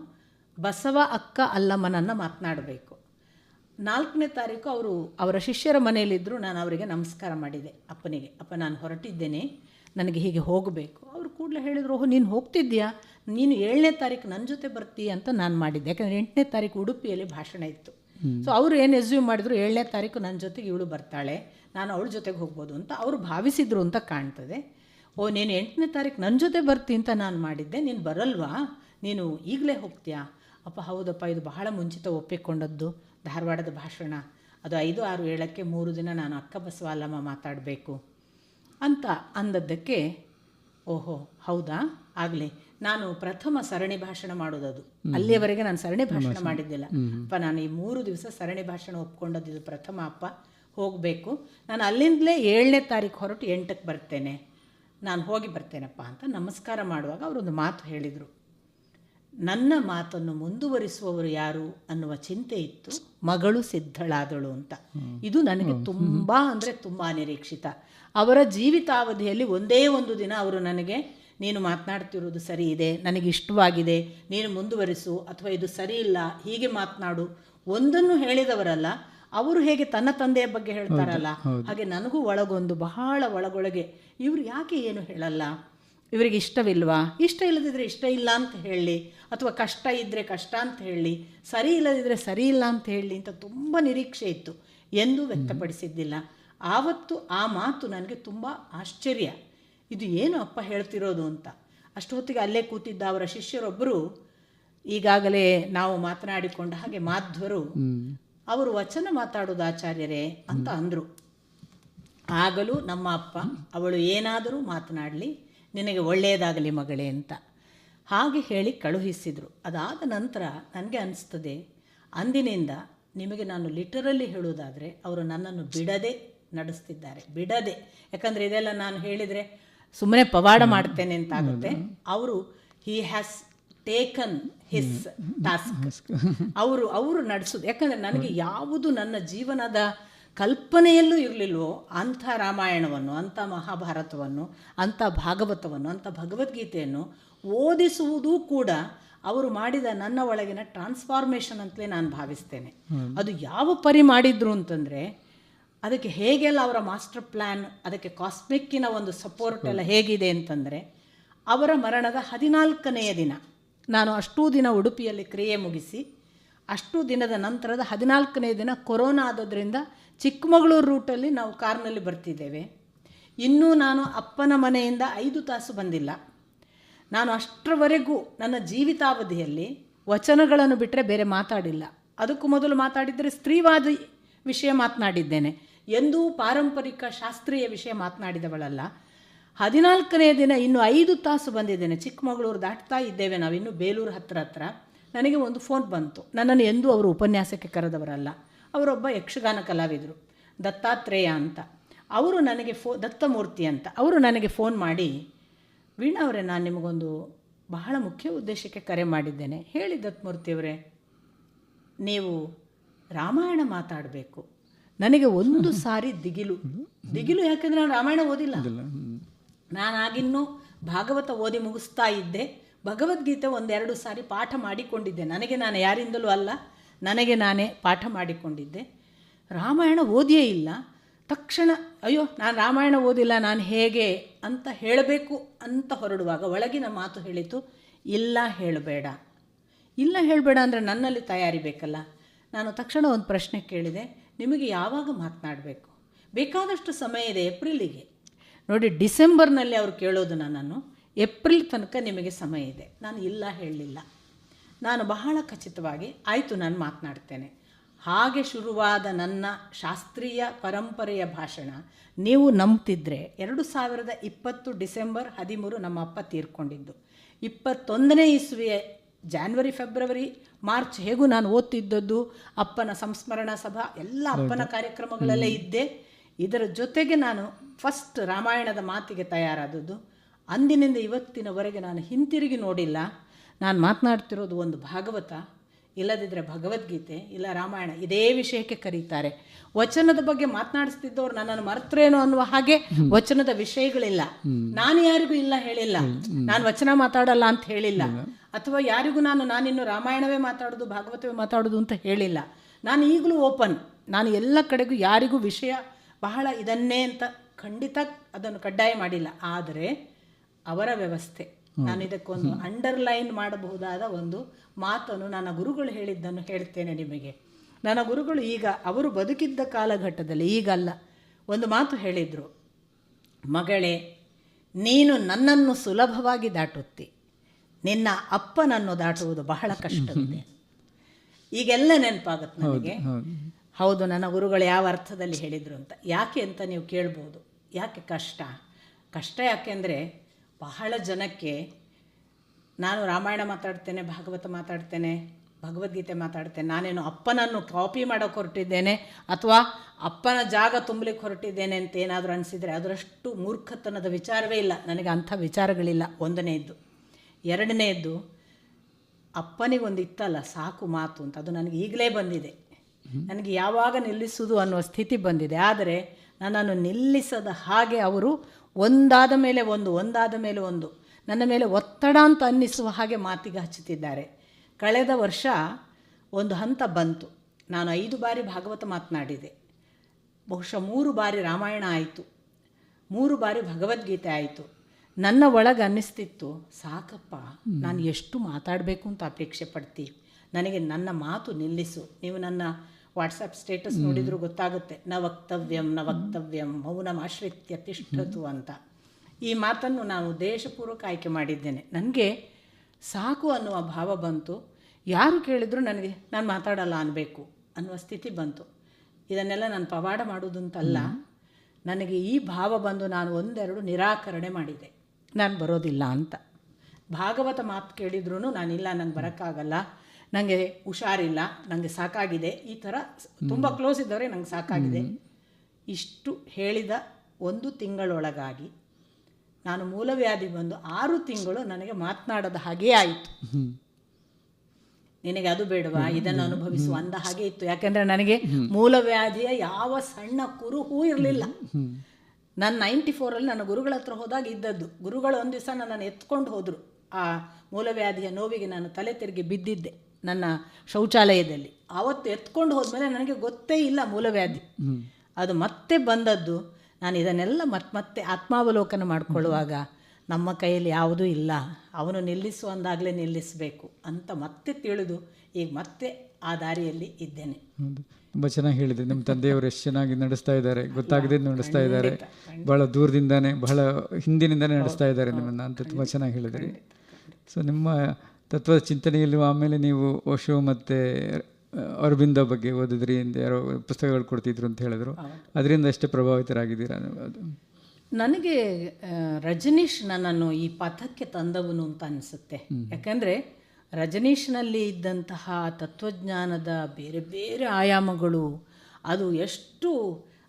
ಬಸವ ಅಕ್ಕ ಅಲ್ಲಮ್ಮನನ್ನು ಮಾತನಾಡಬೇಕು. ನಾಲ್ಕನೇ ತಾರೀಕು ಅವರು ಅವರ ಶಿಷ್ಯರ ಮನೆಯಲ್ಲಿದ್ದರು ನಾನು ಅವರಿಗೆ ನಮಸ್ಕಾರ ಮಾಡಿದೆ. ಅಪ್ಪನಿಗೆ, ಅಪ್ಪ ನಾನು ಹೊರಟಿದ್ದೇನೆ, ನನಗೆ ಹೀಗೆ ಹೋಗಬೇಕು. ಅವರು ಕೂಡಲೇ ಹೇಳಿದರು, ಓಹೋ ನೀನು ಹೋಗ್ತಿದ್ಯಾ ನೀನು ಏಳನೇ ತಾರೀಕು ನನ್ನ ಜೊತೆ ಬರ್ತೀಯ ಅಂತ ನಾನು ಮಾಡಿದ್ದೆ. ಯಾಕಂದರೆ ಎಂಟನೇ ತಾರೀಕು ಉಡುಪಿಯಲ್ಲಿ ಭಾಷಣ ಇತ್ತು. ಸೊ ಅವರು ಏನು ಎಸ್ಯೂಮ್ ಮಾಡಿದ್ರು ಏಳನೇ ತಾರೀಕು ನನ್ನ ಜೊತೆಗೆ ಇವಳು ಬರ್ತಾಳೆ ನಾನು ಅವಳ ಜೊತೆಗೆ ಹೋಗ್ಬೋದು ಅಂತ ಅವರು ಭಾವಿಸಿದ್ರು ಅಂತ ಕಾಣ್ತದೆ. ಓ ನೀನು ಎಂಟನೇ ತಾರೀಕು ನನ್ನ ಜೊತೆ ಬರ್ತಿ ಅಂತ ನಾನು ಮಾಡಿದ್ದೆ. ನೀನು ಬರಲ್ವಾ? ನೀನು ಈಗಲೇ ಹೋಗ್ತೀಯಾ? ಅಪ್ಪ ಹೌದಪ್ಪ ಇದು ಬಹಳ ಮುಂಚಿತ ಒಪ್ಪಿಕೊಂಡದ್ದು ಧಾರವಾಡದ ಭಾಷಣ. ಅದು ಐದು ಆರು ಏಳಕ್ಕೆ ಮೂರು ದಿನ ನಾನು ಅಕ್ಕ ಬಸವಾಲಮ್ಮ ಮಾತಾಡಬೇಕು ಅಂತ ಅಂದದ್ದಕ್ಕೆ ಓಹೋ ಹೌದಾ? ಆಗಲಿ. ನಾನು ಪ್ರಥಮ ಸರಣಿ ಭಾಷಣ ಮಾಡೋದದು. ಅಲ್ಲಿಯವರೆಗೆ ನಾನು ಸರಣಿ ಭಾಷಣ ಮಾಡಿದ್ದಿಲ್ಲ. ಅಪ್ಪ ನಾನು ಈ ಮೂರು ದಿವಸ ಸರಣಿ ಭಾಷಣ ಒಪ್ಕೊಂಡದ್ದು ಇದು ಪ್ರಥಮ ಅಪ್ಪ ಹೋಗಬೇಕು. ನಾನು ಅಲ್ಲಿಂದಲೇ ಏಳನೇ ತಾರೀಕು ಹೊರಟು ಎಂಟಕ್ಕೆ ಬರ್ತೇನೆ. ನಾನು ಹೋಗಿ ಬರ್ತೇನಪ್ಪ ಅಂತ ನಮಸ್ಕಾರ ಮಾಡುವಾಗ ಅವರೊಂದು ಮಾತು ಹೇಳಿದರು. ನನ್ನ ಮಾತನ್ನು ಮುಂದುವರಿಸುವವರು ಯಾರು ಅನ್ನುವ ಚಿಂತೆ ಇತ್ತು. ಮಗಳು ಸಿದ್ಧಳಾದಳು ಅಂತ. ಇದು ನನಗೆ ತುಂಬ ಅಂದರೆ ತುಂಬ ನಿರೀಕ್ಷಿತ ಅವರ ಜೀವಿತಾವಧಿಯಲ್ಲಿ ಒಂದೇ ಒಂದು ದಿನ ಅವರು ನನಗೆ ನೀನು ಮಾತನಾಡ್ತಿರೋದು ಸರಿ ಇದೆ ನನಗೆ ಇಷ್ಟವಾಗಿದೆ ನೀನು ಮುಂದುವರಿಸು ಅಥವಾ ಇದು ಸರಿ ಇಲ್ಲ ಹೀಗೆ ಮಾತನಾಡು. ಒಂದನ್ನು ಹೇಳಿದವರಲ್ಲ ಅವರು ಹೇಗೆ ತನ್ನ ತಂದೆಯ ಬಗ್ಗೆ ಹೇಳ್ತಾರಲ್ಲ ಹಾಗೆ ನನಗೂ ಒಳಗೊಂದು ಬಹಳ ಒಳಗೊಳಗೆ. ಇವರು ಯಾಕೆ ಏನು ಹೇಳಲ್ಲ? ಇವರಿಗೆ ಇಷ್ಟವಿಲ್ವಾ? ಇಷ್ಟ ಇಲ್ಲದಿದ್ದರೆ ಇಷ್ಟ ಇಲ್ಲ ಅಂತ ಹೇಳಿ ಅಥವಾ ಕಷ್ಟ ಇದ್ದರೆ ಕಷ್ಟ ಅಂತ ಹೇಳಿ ಸರಿ ಇಲ್ಲದಿದ್ದರೆ ಸರಿ ಇಲ್ಲ ಅಂತ ಹೇಳಿ ಅಂತ ತುಂಬ ನಿರೀಕ್ಷೆ ಇತ್ತು. ಎಂದೂ ವ್ಯಕ್ತಪಡಿಸಿದ್ದಿಲ್ಲ. ಆವತ್ತು ಆ ಮಾತು ನನಗೆ ತುಂಬ ಆಶ್ಚರ್ಯ. ಇದು ಏನು ಅಪ್ಪ ಹೇಳ್ತಿರೋದು ಅಂತ. ಅಷ್ಟೊತ್ತಿಗೆ ಅಲ್ಲೇ ಕೂತಿದ್ದ ಅವರ ಶಿಷ್ಯರೊಬ್ಬರು ಈಗಾಗಲೇ ನಾವು ಮಾತನಾಡಿಕೊಂಡ ಹಾಗೆ ಮಾಧ್ವರು ಅವರು ವಚನ ಮಾತಾಡೋದು ಆಚಾರ್ಯರೇ ಅಂತ ಅಂದರು. ಆಗಲೂ ನಮ್ಮ ಅಪ್ಪ ಅವಳು ಏನಾದರೂ ಮಾತನಾಡಲಿ ನಿನಗೆ ಒಳ್ಳೆಯದಾಗಲಿ ಮಗಳೇ ಅಂತ. ಹಾಗೆ ಹೇಳಿ ಕಳುಹಿಸಿದರು. ಅದಾದ ನಂತರ ನನಗೆ ಅನಿಸ್ತದೆ ಅಂದಿನಿಂದ ನಿಮಗೆ ನಾನು ಲಿಟರಲಿ ಹೇಳುವುದಾದರೆ ಅವರು ನನ್ನನ್ನು ಬಿಡದೆ ನಡೆಸ್ತಿದ್ದಾರೆ. ಬಿಡದೆ. ಯಾಕಂದರೆ ಇದೆಲ್ಲ ನಾನು ಹೇಳಿದರೆ ಸುಮ್ಮನೆ ಪವಾಡ ಮಾಡ್ತೇನೆ ಅಂತ ಆಗುತ್ತೆ ಅವರು he has taken his task ಅವರು ಅವರು ನಡೆಸೋದು. ಯಾಕಂದರೆ ನನಗೆ ಯಾವುದು ನನ್ನ ಜೀವನದ ಕಲ್ಪನೆಯಲ್ಲೂ ಇರಲಿಲ್ವೋ ಅಂಥ ರಾಮಾಯಣವನ್ನು ಅಂಥ ಮಹಾಭಾರತವನ್ನು ಅಂಥ ಭಾಗವತವನ್ನು ಅಂಥ ಭಗವದ್ಗೀತೆಯನ್ನು ಓದಿಸುವುದೂ ಕೂಡ ಅವರು ಮಾಡಿದ ನನ್ನ ಒಳಗಿನ ಟ್ರಾನ್ಸ್ಫಾರ್ಮೇಷನ್ ಅಂತಲೇ ನಾನು ಭಾವಿಸ್ತೇನೆ. ಅದು ಯಾವ ಪರಿ ಮಾಡಿದ್ರು ಅಂತಂದರೆ ಅದಕ್ಕೆ ಹೇಗೆಲ್ಲ ಅವರ ಮಾಸ್ಟರ್ ಪ್ಲ್ಯಾನ್ ಅದಕ್ಕೆ ಕಾಸ್ಮಿಕ್ಕಿನ ಒಂದು ಸಪೋರ್ಟ್ ಎಲ್ಲ ಹೇಗಿದೆ ಅಂತಂದರೆ ಅವರ ಮರಣದ ಹದಿನಾಲ್ಕನೆಯ ದಿನ. ನಾನು ಅಷ್ಟೂ ದಿನ ಉಡುಪಿಯಲ್ಲಿ ಕ್ರಿಯೆ ಮುಗಿಸಿ ಅಷ್ಟು ದಿನದ ನಂತರದ ಹದಿನಾಲ್ಕನೇ ದಿನ ಕೊರೋನಾ ಆದದ್ರಿಂದ ಚಿಕ್ಕಮಗಳೂರು ರೂಟಲ್ಲಿ ನಾವು ಕಾರ್ನಲ್ಲಿ ಬರ್ತಿದ್ದೇವೆ. ಇನ್ನೂ ನಾನು ಅಪ್ಪನ ಮನೆಯಿಂದ ಐದು ತಾಸು ಬಂದಿಲ್ಲ. ನಾನು ಅಷ್ಟರವರೆಗೂ ನನ್ನ ಜೀವಿತಾವಧಿಯಲ್ಲಿ ವಚನಗಳನ್ನು ಬಿಟ್ಟರೆ ಬೇರೆ ಮಾತಾಡಿಲ್ಲ. ಅದಕ್ಕೂ ಮೊದಲು ಮಾತಾಡಿದರೆ ಸ್ತ್ರೀವಾದಿ ವಿಷಯ ಮಾತನಾಡಿದ್ದೇನೆ. ಎಂದೂ ಪಾರಂಪರಿಕ ಶಾಸ್ತ್ರೀಯ ವಿಷಯ ಮಾತನಾಡಿದವಳಲ್ಲ. ಹದಿನಾಲ್ಕನೇ ದಿನ ಇನ್ನು ಐದು ತಾಸು ಬಂದಿದ್ದೇನೆ. ಚಿಕ್ಕಮಗಳೂರು ದಾಟ್ತಾ ಇದ್ದೇವೆ ನಾವು ಇನ್ನು ಬೇಲೂರು ಹತ್ರ ಹತ್ರ. ನನಗೆ ಒಂದು ಫೋನ್ ಬಂತು. ನನ್ನನ್ನು ಎಂದೂ ಅವರು ಉಪನ್ಯಾಸಕ್ಕೆ ಕರೆದವರಲ್ಲ. ಅವರೊಬ್ಬ ಯಕ್ಷಗಾನ ಕಲಾವಿದರು. ದತ್ತಾತ್ರೇಯ ಅಂತ. ಅವರು ನನಗೆ ಫೋ ದತ್ತಮೂರ್ತಿ ಅಂತ. ಅವರು ನನಗೆ ಫೋನ್ ಮಾಡಿ ವೀಣಾ ಅವರೇ ನಾನು ನಿಮಗೊಂದು ಬಹಳ ಮುಖ್ಯ ಉದ್ದೇಶಕ್ಕೆ ಕರೆ ಮಾಡಿದ್ದೇನೆ. ಹೇಳಿ ದತ್ತಮೂರ್ತಿಯವರೇ ನೀವು ರಾಮಾಯಣ ಮಾತಾಡಬೇಕು. ನನಗೆ ಒಂದು ಸಾರಿ ದಿಗಿಲು. ದಿಗಿಲು ಯಾಕೆಂದರೆ ನಾನು ರಾಮಾಯಣ ಓದಿಲ್ಲ. ನಾನಾಗಿನ್ನೂ ಭಾಗವತ ಓದಿ ಮುಗಿಸ್ತಾ ಇದ್ದೆ. ಭಗವದ್ಗೀತೆ ಒಂದೆರಡು ಸಾರಿ ಪಾಠ ಮಾಡಿಕೊಂಡಿದ್ದೆ. ನನಗೆ ನಾನು ಯಾರಿಂದಲೂ ಅಲ್ಲ, ನನಗೆ ನಾನೇ ಪಾಠ ಮಾಡಿಕೊಂಡಿದ್ದೆ. ರಾಮಾಯಣ ಓದಿಯೇ ಇಲ್ಲ. ತಕ್ಷಣ, ಅಯ್ಯೋ, ನಾನು ರಾಮಾಯಣ ಓದಿಲ್ಲ, ನಾನು ಹೇಗೆ ಅಂತ ಹೇಳಬೇಕು ಅಂತ ಹೊರಡುವಾಗ ಒಳಗಿನ ಮಾತು ಹೇಳಿತು, ಇಲ್ಲ ಹೇಳಬೇಡ. ಇಲ್ಲ ಹೇಳಬೇಡ ಅಂದರೆ ನನ್ನಲ್ಲಿ ತಯಾರಿ ಬೇಕಲ್ಲ. ನಾನು ತಕ್ಷಣ ಒಂದು ಪ್ರಶ್ನೆ ಕೇಳಿದೆ, ನಿಮಗೆ ಯಾವಾಗ ಮಾತನಾಡಬೇಕು? ಬೇಕಾದಷ್ಟು ಸಮಯ ಇದೆ ಏಪ್ರಿಲಿಗೆ. ನೋಡಿ, ಡಿಸೆಂಬರ್ನಲ್ಲಿ ಅವರು ಕೇಳೋದು ನನ್ನನ್ನು. ಏಪ್ರಿಲ್ ತನಕ ನಿಮಗೆ ಸಮಯ ಇದೆ. ನಾನು ಇಲ್ಲ ಹೇಳಲಿಲ್ಲ. ನಾನು ಬಹಳ ಖಚಿತವಾಗಿ ಆಯಿತು ನಾನು ಮಾತನಾಡ್ತೇನೆ. ಹಾಗೆ ಶುರುವಾದ ನನ್ನ ಶಾಸ್ತ್ರೀಯ ಪರಂಪರೆಯ ಭಾಷಣ ನೀವು ನಂಬ್ತಿದ್ರೆ ಎರಡು ಸಾವಿರದ ಇಪ್ಪತ್ತು ಡಿಸೆಂಬರ್ ಹದಿಮೂರು ನಮ್ಮ ಅಪ್ಪ ತೀರ್ಕೊಂಡಿದ್ದು. ಇಪ್ಪತ್ತೊಂದನೇ ಇಸ್ವಿಯ ಜಾನ್ವರಿ ಫೆಬ್ರವರಿ ಮಾರ್ಚ್ ಹೇಗೂ ನಾನು ಓದ್ತಿದ್ದದ್ದು ಅಪ್ಪನ ಸಂಸ್ಮರಣಾ ಸಭಾ ಎಲ್ಲ ಅಪ್ಪನ ಕಾರ್ಯಕ್ರಮಗಳಲ್ಲೇ ಇದ್ದೆ. ಇದರ ಜೊತೆಗೆ ನಾನು ಫಸ್ಟ್ ರಾಮಾಯಣದ ಮಾತಿಗೆ ತಯಾರಾದದ್ದು. ಅಂದಿನಿಂದ ಇವತ್ತಿನವರೆಗೆ ನಾನು ಹಿಂತಿರುಗಿ ನೋಡಿಲ್ಲ. ನಾನು ಮಾತನಾಡ್ತಿರೋದು ಒಂದು ಭಾಗವತ. ಇಲ್ಲದಿದ್ದರೆ ಭಗವದ್ಗೀತೆ ಇಲ್ಲ ರಾಮಾಯಣ ಇದೇ ವಿಷಯಕ್ಕೆ ಕರೀತಾರೆ. ವಚನದ ಬಗ್ಗೆ ಮಾತನಾಡಿಸ್ತಿದ್ದವ್ರು ನನ್ನನ್ನು ಮರೆತ್ರೇನೋ ಅನ್ನುವ ಹಾಗೆ ವಚನದ ವಿಷಯಗಳಿಲ್ಲ. ನಾನು ಯಾರಿಗೂ ಇಲ್ಲ ಹೇಳಿಲ್ಲ. ನಾನು ವಚನ ಮಾತಾಡಲ್ಲ ಅಂತ ಹೇಳಿಲ್ಲ. ಅಥವಾ ಯಾರಿಗೂ ನಾನು ನಾನಿನ್ನು ರಾಮಾಯಣವೇ ಮಾತಾಡೋದು ಭಾಗವತವೇ ಮಾತಾಡೋದು ಅಂತ ಹೇಳಿಲ್ಲ. ನಾನು ಈಗಲೂ ಓಪನ್. ನಾನು ಎಲ್ಲ ಕಡೆಗೂ ಯಾರಿಗೂ ವಿಷಯ ಬಹಳ ಇದನ್ನೇ ಅಂತ ಖಂಡಿತ ಅದನ್ನು ಕಡ್ಡಾಯ ಮಾಡಿಲ್ಲ. ಆದರೆ ಅವರ ವ್ಯವಸ್ಥೆ. ನಾನು ಇದಕ್ಕೊಂದು ಅಂಡರ್ಲೈನ್ ಮಾಡಬಹುದಾದ ಒಂದು ಮಾತನ್ನು ನನ್ನ ಗುರುಗಳು ಹೇಳಿದ್ದನ್ನು ಹೇಳ್ತೇನೆ ನಿಮಗೆ. ನನ್ನ ಗುರುಗಳು ಈಗ ಅವರು ಬದುಕಿದ್ದ ಕಾಲಘಟ್ಟದಲ್ಲಿ ಈಗಲ್ಲ ಒಂದು ಮಾತು ಹೇಳಿದರು. ಮಗಳೇ ನೀನು ನನ್ನನ್ನು ಸುಲಭವಾಗಿ ದಾಟುತ್ತಿ. ನಿನ್ನ ಅಪ್ಪನನ್ನು ದಾಟುವುದು ಬಹಳ ಕಷ್ಟವಿದೆ. ಈಗೆಲ್ಲ ನೆನಪಾಗುತ್ತೆ ನನಗೆ. ಹೌದು ನನ್ನ ಗುರುಗಳು ಯಾವ ಅರ್ಥದಲ್ಲಿ ಹೇಳಿದರು ಅಂತ. ಯಾಕೆ ಅಂತ ನೀವು ಕೇಳ್ಬೋದು. ಯಾಕೆ ಕಷ್ಟ? ಕಷ್ಟ ಯಾಕೆಂದರೆ ಬಹಳ ಜನಕ್ಕೆ ನಾನು ರಾಮಾಯಣ ಮಾತಾಡ್ತೇನೆ ಭಾಗವತ ಮಾತಾಡ್ತೇನೆ ಭಗವದ್ಗೀತೆ ಮಾತಾಡ್ತೇನೆ ನಾನೇನು ಅಪ್ಪನನ್ನು ಕಾಪಿ ಮಾಡೋಕೆ ಹೊರಟಿದ್ದೇನೆ ಅಥವಾ ಅಪ್ಪನ ಜಾಗ ತುಂಬಲಿಕ್ಕೆ ಹೊರಟಿದ್ದೇನೆ ಅಂತ ಏನಾದರೂ ಅನಿಸಿದರೆ ಅದರಷ್ಟು ಮೂರ್ಖತನದ ವಿಚಾರವೇ ಇಲ್ಲ. ನನಗೆ ಅಂಥ ವಿಚಾರಗಳಿಲ್ಲ. ಒಂದನೆಯದ್ದು. ಎರಡನೆಯದ್ದು ಅಪ್ಪನಿಗೊಂದು ಇತ್ತಲ್ಲ ಸಾಕು ಮಾತು ಅಂತ. ಅದು ನನಗೆ ಈಗಲೇ ಬಂದಿದೆ. ನನಗೆ ಯಾವಾಗ ನಿಲ್ಲಿಸುವುದು ಅನ್ನುವ ಸ್ಥಿತಿ ಬಂದಿದೆ. ಆದರೆ ನನ್ನನ್ನು ನಿಲ್ಲಿಸದ ಹಾಗೆ ಅವರು ಒಂದಾದ ಮೇಲೆ ಒಂದು ಒಂದಾದ ಮೇಲೆ ಒಂದು. ನನ್ನ ಮೇಲೆ ಒತ್ತಡ ಅಂತ ಅನ್ನಿಸುವ ಹಾಗೆ ಮಾತಿಗೆ ಹಚ್ಚುತ್ತಿದ್ದಾರೆ. ಕಳೆದ ವರ್ಷ ಒಂದು ಹಂತ ಬಂತು. ನಾನು ಐದು ಬಾರಿ ಭಾಗವತ ಮಾತನಾಡಿದೆ. ಬಹುಶಃ ಮೂರು ಬಾರಿ ರಾಮಾಯಣ ಆಯಿತು. ಮೂರು ಬಾರಿ ಭಗವದ್ಗೀತೆ ಆಯಿತು. ನನ್ನ ಒಳಗೆ ಅನ್ನಿಸ್ತಿತ್ತು ಸಾಕಪ್ಪ ನಾನು ಎಷ್ಟು ಮಾತಾಡಬೇಕು ಅಂತ ಅಪೇಕ್ಷೆ ಪಡ್ತಿ. ನನಗೆ ನನ್ನ ಮಾತು ನಿಲ್ಲಿಸು. ನೀವು ನನ್ನ ವಾಟ್ಸಪ್ ಸ್ಟೇಟಸ್ ನೋಡಿದರೂ ಗೊತ್ತಾಗುತ್ತೆ. ನ ವಕ್ತವ್ಯಂ ನ ವಕ್ತವ್ಯಂ ಮೌನಂ ಆಶ್ರಿತ್ಯ ತಿಷ್ಠತು ಅಂತ. ಈ ಮಾತನ್ನು ನಾನು ದೇಶಪೂರ್ವಕ ಆಯ್ಕೆ ಮಾಡಿದ್ದೇನೆ. ನನಗೆ ಸಾಕು ಅನ್ನುವ ಭಾವ ಬಂತು. ಯಾರು ಕೇಳಿದ್ರು ನನಗೆ ನಾನು ಮಾತಾಡಲ್ಲ ಅನ್ನಬೇಕು ಅನ್ನುವ ಸ್ಥಿತಿ ಬಂತು. ಇದನ್ನೆಲ್ಲ ನಾನು ಪವಾಡ ಮಾಡೋದು ಅಂತಲ್ಲ ನನಗೆ ಈ ಭಾವ ಬಂದು ನಾನು ಒಂದೆರಡು ನಿರಾಕರಣೆ ಮಾಡಿದೆ. ನಾನು ಬರೋದಿಲ್ಲ ಅಂತ. ಭಾಗವತ ಮಾತು ಕೇಳಿದ್ರೂ ನಾನಿಲ್ಲ ನಂಗೆ ಬರೋಕ್ಕಾಗಲ್ಲ. ನನಗೆ ಹುಷಾರಿಲ್ಲ ನನಗೆ ಸಾಕಾಗಿದೆ. ಈ ಥರ ತುಂಬ ಕ್ಲೋಸ್ ಇದ್ದವರೆ ನಂಗೆ ಸಾಕಾಗಿದೆ. ಇಷ್ಟು ಹೇಳಿದ ಒಂದು ತಿಂಗಳೊಳಗಾಗಿ ನಾನು ಮೂಲವ್ಯಾಧಿ ಬಂದು ಆರು ತಿಂಗಳು ನನಗೆ ಮಾತನಾಡದ ಹಾಗೇ ಆಯಿತು. ನಿನಗೆ ಅದು ಬೇಡವಾ? ಇದನ್ನು ಅನುಭವಿಸುವ ಅಂದ ಹಾಗೆ ಇತ್ತು. ಯಾಕೆಂದರೆ ನನಗೆ ಮೂಲವ್ಯಾಧಿಯ ಯಾವ ಸಣ್ಣ ಕುರುಹೂ ಇರಲಿಲ್ಲ. ನಾನು ನೈಂಟಿ ಫೋರಲ್ಲಿ ನನ್ನ ಗುರುಗಳ ಹತ್ರ ಹೋದಾಗ ಇದ್ದದ್ದು. ಗುರುಗಳು ಒಂದು ದಿವಸ ನನ್ನನ್ನು ಎತ್ಕೊಂಡು ಹೋದರು. ಆ ಮೂಲವ್ಯಾಧಿಯ ನೋವಿಗೆ ನಾನು ತಲೆ ತಿರುಗಿ ಬಿದ್ದಿದ್ದೆ. ನನ್ನ ಶೌಚಾಲಯದಲ್ಲಿ. ಆವತ್ತು ಎತ್ಕೊಂಡು ಹೋದ್ಮೇಲೆ ನನಗೆ ಗೊತ್ತೇ ಇಲ್ಲ ಮೂಲವ್ಯಾಧಿ. ಅದು ಮತ್ತೆ ಬಂದದ್ದು. ನಾನು ಇದನ್ನೆಲ್ಲ ಮತ್ತೆ ಮತ್ತೆ ಆತ್ಮಾವಲೋಕನ ಮಾಡಿಕೊಳ್ಳುವಾಗ ನಮ್ಮ ಕೈಯಲ್ಲಿ ಯಾವುದೂ ಇಲ್ಲ. ಅವನು ನಿಲ್ಲಿಸು ಅಂದಾಗಲೇ ನಿಲ್ಲಿಸಬೇಕು ಅಂತ ಮತ್ತೆ ತಿಳಿದು ಈಗ ಮತ್ತೆ ಆ ದಾರಿಯಲ್ಲಿ ಇದ್ದೇನೆ. ತುಂಬ ಚೆನ್ನಾಗಿ ಹೇಳಿದೆ ನಿಮ್ಮ ತಂದೆಯವರು ಎಷ್ಟು ಚೆನ್ನಾಗಿ ನಡೆಸ್ತಾ ಇದ್ದಾರೆ. ಗೊತ್ತಾಗದೆ ನಡೆಸ್ತಾ ಇದ್ದಾರೆ. ಬಹಳ ದೂರದಿಂದಾನೇ ಬಹಳ ಹಿಂದಿನಿಂದಾನೇ ನಡೆಸ್ತಾ ಇದ್ದಾರೆ ನಿಮ್ಮನ್ನು ಅಂತ ತುಂಬ ಚೆನ್ನಾಗಿ ಹೇಳಿದ್ರಿ. ಸೊ ನಿಮ್ಮ ತತ್ವದ ಚಿಂತನೆಯಲ್ಲಿ ಆಮೇಲೆ ನೀವು ಓಶೋ ಮತ್ತು ಅರವಿಂದ ಬಗ್ಗೆ ಓದಿದ್ರಿ ಎಂದು ಯಾರೋ ಪುಸ್ತಕಗಳು ಕೊಡ್ತಿದ್ರು ಅಂತ ಹೇಳಿದ್ರು. ಅದರಿಂದ ಅಷ್ಟೇ ಪ್ರಭಾವಿತರಾಗಿದ್ದೀರಾ ಅದು? ನನಗೆ ರಜನೀಶ್ ನನ್ನನ್ನು ಈ ಪಥಕ್ಕೆ ತಂದವನು ಅಂತ ಅನಿಸುತ್ತೆ. ಯಾಕಂದರೆ ರಜನೀಶ್ನಲ್ಲಿ ಇದ್ದಂತಹ ತತ್ವಜ್ಞಾನದ ಬೇರೆ ಬೇರೆ ಆಯಾಮಗಳು ಅದು ಎಷ್ಟು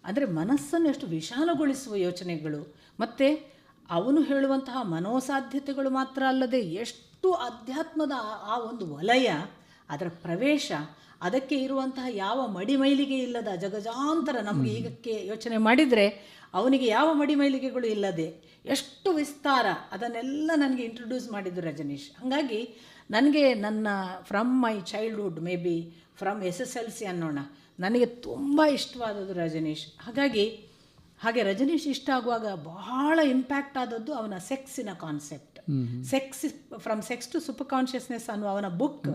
ಅಂದರೆ ಮನಸ್ಸನ್ನು ಎಷ್ಟು ವಿಶಾಲಗೊಳಿಸುವ ಯೋಚನೆಗಳು. ಮತ್ತು ಅವನು ಹೇಳುವಂತಹ ಮನೋಸಾಧ್ಯತೆಗಳು ಮಾತ್ರ ಅಲ್ಲದೆ ಎಷ್ಟು ಅಧ್ಯಾತ್ಮದ ಆ- ಆ ಒಂದು ವಲಯ ಅದರ ಪ್ರವೇಶ ಅದಕ್ಕೆ ಇರುವಂತಹ ಯಾವ ಮಡಿಮೈಲಿಗೆ ಇಲ್ಲದ ಜಗಜಾಂತರ ನಮಗೆ ಈಗಕ್ಕೆ ಯೋಚನೆ ಮಾಡಿದರೆ ಅವನಿಗೆ ಯಾವ ಮಡಿಮೈಲಿಗೆಗಳು ಇಲ್ಲದೆ ಎಷ್ಟು ವಿಸ್ತಾರ ಅದನ್ನೆಲ್ಲ ನನಗೆ ಇಂಟ್ರೊಡ್ಯೂಸ್ ಮಾಡಿದ್ದು ರಜನೀಶ್. ಹಾಗಾಗಿ ನನಗೆ ನನ್ನ from my childhood may be from S S L C ಅನ್ನೋಣ ನನಗೆ ತುಂಬ ಇಷ್ಟವಾದದ್ದು ರಜನೀಶ್. ಹಾಗಾಗಿ ಹಾಗೆ ರಜನೀಶ್ ಇಷ್ಟ ಆಗುವಾಗ ಬಹಳ ಇಂಪ್ಯಾಕ್ಟ್ ಆದದ್ದು ಅವನ ಸೆಕ್ಸಿನ concept sex from sex to super consciousness ಅನ್ನುವ ಅವನ ಬುಕ್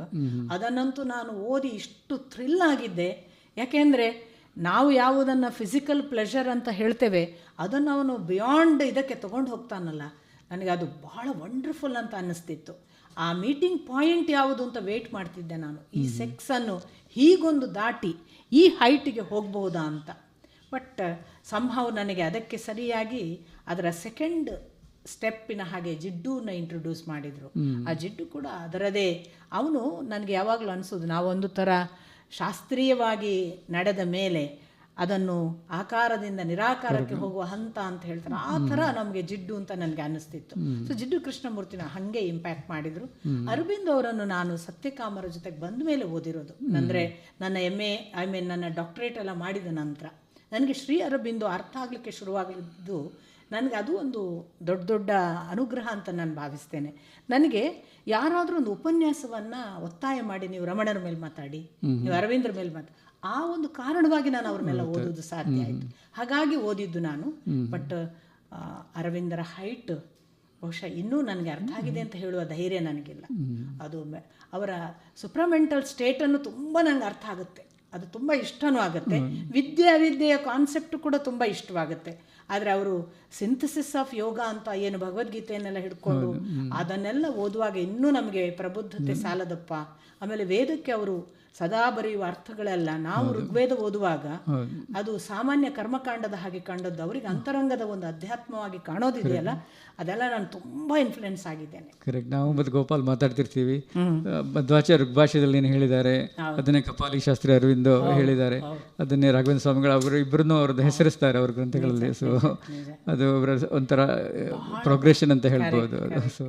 ಅದನ್ನಂತೂ ನಾನು ಓದಿ ಇಷ್ಟು ಥ್ರಿಲ್ ಆಗಿದ್ದೆ. ಯಾಕೆಂದರೆ ನಾವು ಯಾವುದನ್ನು ಫಿಸಿಕಲ್ ಪ್ಲೆಷರ್ ಅಂತ ಹೇಳ್ತೇವೆ ಅದನ್ನು ಅವನು ಬಿಯಾಂಡ್ ಇದಕ್ಕೆ ತೊಗೊಂಡು ಹೋಗ್ತಾನಲ್ಲ. ನನಗೆ ಅದು ಬಹಳ ವಂಡರ್ಫುಲ್ ಅಂತ ಅನ್ನಿಸ್ತಿತ್ತು. ಆ ಮೀಟಿಂಗ್ ಪಾಯಿಂಟ್ ಯಾವುದು ಅಂತ ವೇಟ್ ಮಾಡ್ತಿದ್ದೆ ನಾನು. ಈ ಸೆಕ್ಸನ್ನು ಹೀಗೊಂದು ದಾಟಿ ಈ ಹೈಟಿಗೆ ಹೋಗಬಹುದಾ ಅಂತ. ಬಟ್ ಸಂಭವ ನನಗೆ ಅದಕ್ಕೆ ಸರಿಯಾಗಿ ಅದರ ಸೆಕೆಂಡ್ ಸ್ಟೆಪ್ಪಿನ ಹಾಗೆ ಜಿಡ್ಡೂನ ಇಂಟ್ರೊಡ್ಯೂಸ್ ಮಾಡಿದರು. ಆ ಜಿಡ್ಡು ಕೂಡ ಅದರದೇ. ಅವನು ನನಗೆ ಯಾವಾಗಲೂ ಅನಿಸೋದು ನಾವೊಂದು ಥರ ಶಾಸ್ತ್ರೀಯವಾಗಿ ನಡೆದ ಮೇಲೆ ಅದನ್ನು ಆಕಾರದಿಂದ ನಿರಾಕಾರಕ್ಕೆ ಹೋಗುವ ಹಂತ ಅಂತ ಹೇಳ್ತಾರೆ. ಆ ಥರ ನಮಗೆ ಜಿಡ್ಡು ಅಂತ ನನಗೆ ಅನ್ನಿಸ್ತಿತ್ತು ಸೊ ಜಿಡ್ಡು ಕೃಷ್ಣಮೂರ್ತಿನ ಹಾಗೆ ಇಂಪ್ಯಾಕ್ಟ್ ಮಾಡಿದರು. ಅರವಿಂದ್ ಅವರನ್ನು ನಾನು ಸತ್ಯಕಾಮರ ಜೊತೆಗೆ ಬಂದ ಮೇಲೆ ಓದಿರೋದು ಅಂದರೆ ನನ್ನ ಎಂ ಎ ಐ ಮೀನ್ ನನ್ನ ಡಾಕ್ಟ್ರೇಟ್ ಎಲ್ಲ ಮಾಡಿದ ನಂತರ. ನನಗೆ ಶ್ರೀ ಅರಬಿಂದು ಅರ್ಥ ಆಗಲಿಕ್ಕೆ ಶುರುವಾಗಿದ್ದು ನನಗೆ ಅದು ಒಂದು ದೊಡ್ಡ ದೊಡ್ಡ ಅನುಗ್ರಹ ಅಂತ ನಾನು ಭಾವಿಸ್ತೇನೆ. ನನಗೆ ಯಾರಾದರೂ ಒಂದು ಉಪನ್ಯಾಸವನ್ನು ಒತ್ತಾಯ ಮಾಡಿ ನೀವು ರಮಣರ ಮೇಲೆ ಮಾತಾಡಿ ನೀವು ಅರವಿಂದ್ರ ಮೇಲೆ ಮಾತಾಡಿ ಆ ಒಂದು ಕಾರಣವಾಗಿ ನಾನು ಅವ್ರನ್ನೆಲ್ಲ ಓದೋದು ಸಾಧ್ಯ ಆಯಿತು. ಹಾಗಾಗಿ ಓದಿದ್ದು ನಾನು. ಬಟ್ ಅರವಿಂದರ ಹೈಟ್ ಬಹುಶಃ ಇನ್ನೂ ನನಗೆ ಅರ್ಥ ಆಗಿದೆ ಅಂತ ಹೇಳುವ ಧೈರ್ಯ ನನಗಿಲ್ಲ. ಅದು ಅವರ ಸುಪ್ರಮೆಂಟಲ್ ಸ್ಟೇಟನ್ನು ತುಂಬ ನನಗೆ ಅರ್ಥ ಆಗುತ್ತೆ. ಅದು ತುಂಬ ಇಷ್ಟನೂ ಆಗುತ್ತೆ. ವಿದ್ಯೆ ಅವಿದ್ಯೆಯ ಕಾನ್ಸೆಪ್ಟ್ ಕೂಡ ತುಂಬ ಇಷ್ಟವಾಗುತ್ತೆ. ಆದರೆ ಅವರು ಸಿಂಥಸಿಸ್ ಆಫ್ ಯೋಗ ಅಂತ ಏನು ಭಗವದ್ಗೀತೆಯನ್ನೆಲ್ಲ ಹಿಡ್ಕೊಂಡು ಅದನ್ನೆಲ್ಲ ಓದುವಾಗ ಇನ್ನೂ ನಮಗೆ ಪ್ರಬುದ್ಧತೆ ಸಾಲದಪ್ಪ. ಆಮೇಲೆ ವೇದಕ್ಕೆ ಅವರು ಸದಾ ಬರೆಯುವ ಅರ್ಥಗಳೆಲ್ಲ. ನಾವು ಋಗ್ವೇದ ಓದುವಾಗ ಅದು ಸಾಮಾನ್ಯ ಕರ್ಮಕಾಂಡದ ಹಾಗೆ ಕಂಡದ್ದು. ಅವರಿಗೆ ಅಂತರಂಗದ ಒಂದು ಅಧ್ಯಾತ್ಮವಾಗಿ ಕಾಣೋದಿದೆಯಲ್ಲ ಅದೆಲ್ಲ ನಾನು ತುಂಬಾ ಇನ್ಫ್ಲುಯೆನ್ಸ್ ಆಗಿದ್ದೇನೆ. ಕರೆಕ್ಟ್ ನಾವು ಮತ್ತೆ ಗೋಪಾಲ್ ಮಾತಾಡ್ತಿರ್ತೀವಿ. ಆ, ಋಗ್ಭಾಷೆದಲ್ಲಿ ಏನು ಹೇಳಿದ್ದಾರೆ. ಅದನ್ನೇ ಕಪಾಲಿ ಶಾಸ್ತ್ರಿ ಅರವಿಂದ್ ಹೇಳಿದ್ದಾರೆ. ಅದನ್ನೇ ರಾಘವೇಂದ್ರ ಸ್ವಾಮಿಗಳು ಅವರು ಇಬ್ಬರನ್ನೂ ಅವ್ರದ್ದು ಹೆಸರಿಸ್ತಾರೆ ಅವ್ರ ಗ್ರಂಥಗಳಲ್ಲಿ. ಸೊ ಅದು ಅವರ ಒಂಥರ ಪ್ರೋಗ್ರೆಷನ್ ಅಂತ ಹೇಳ್ಬೋದು ಸೊ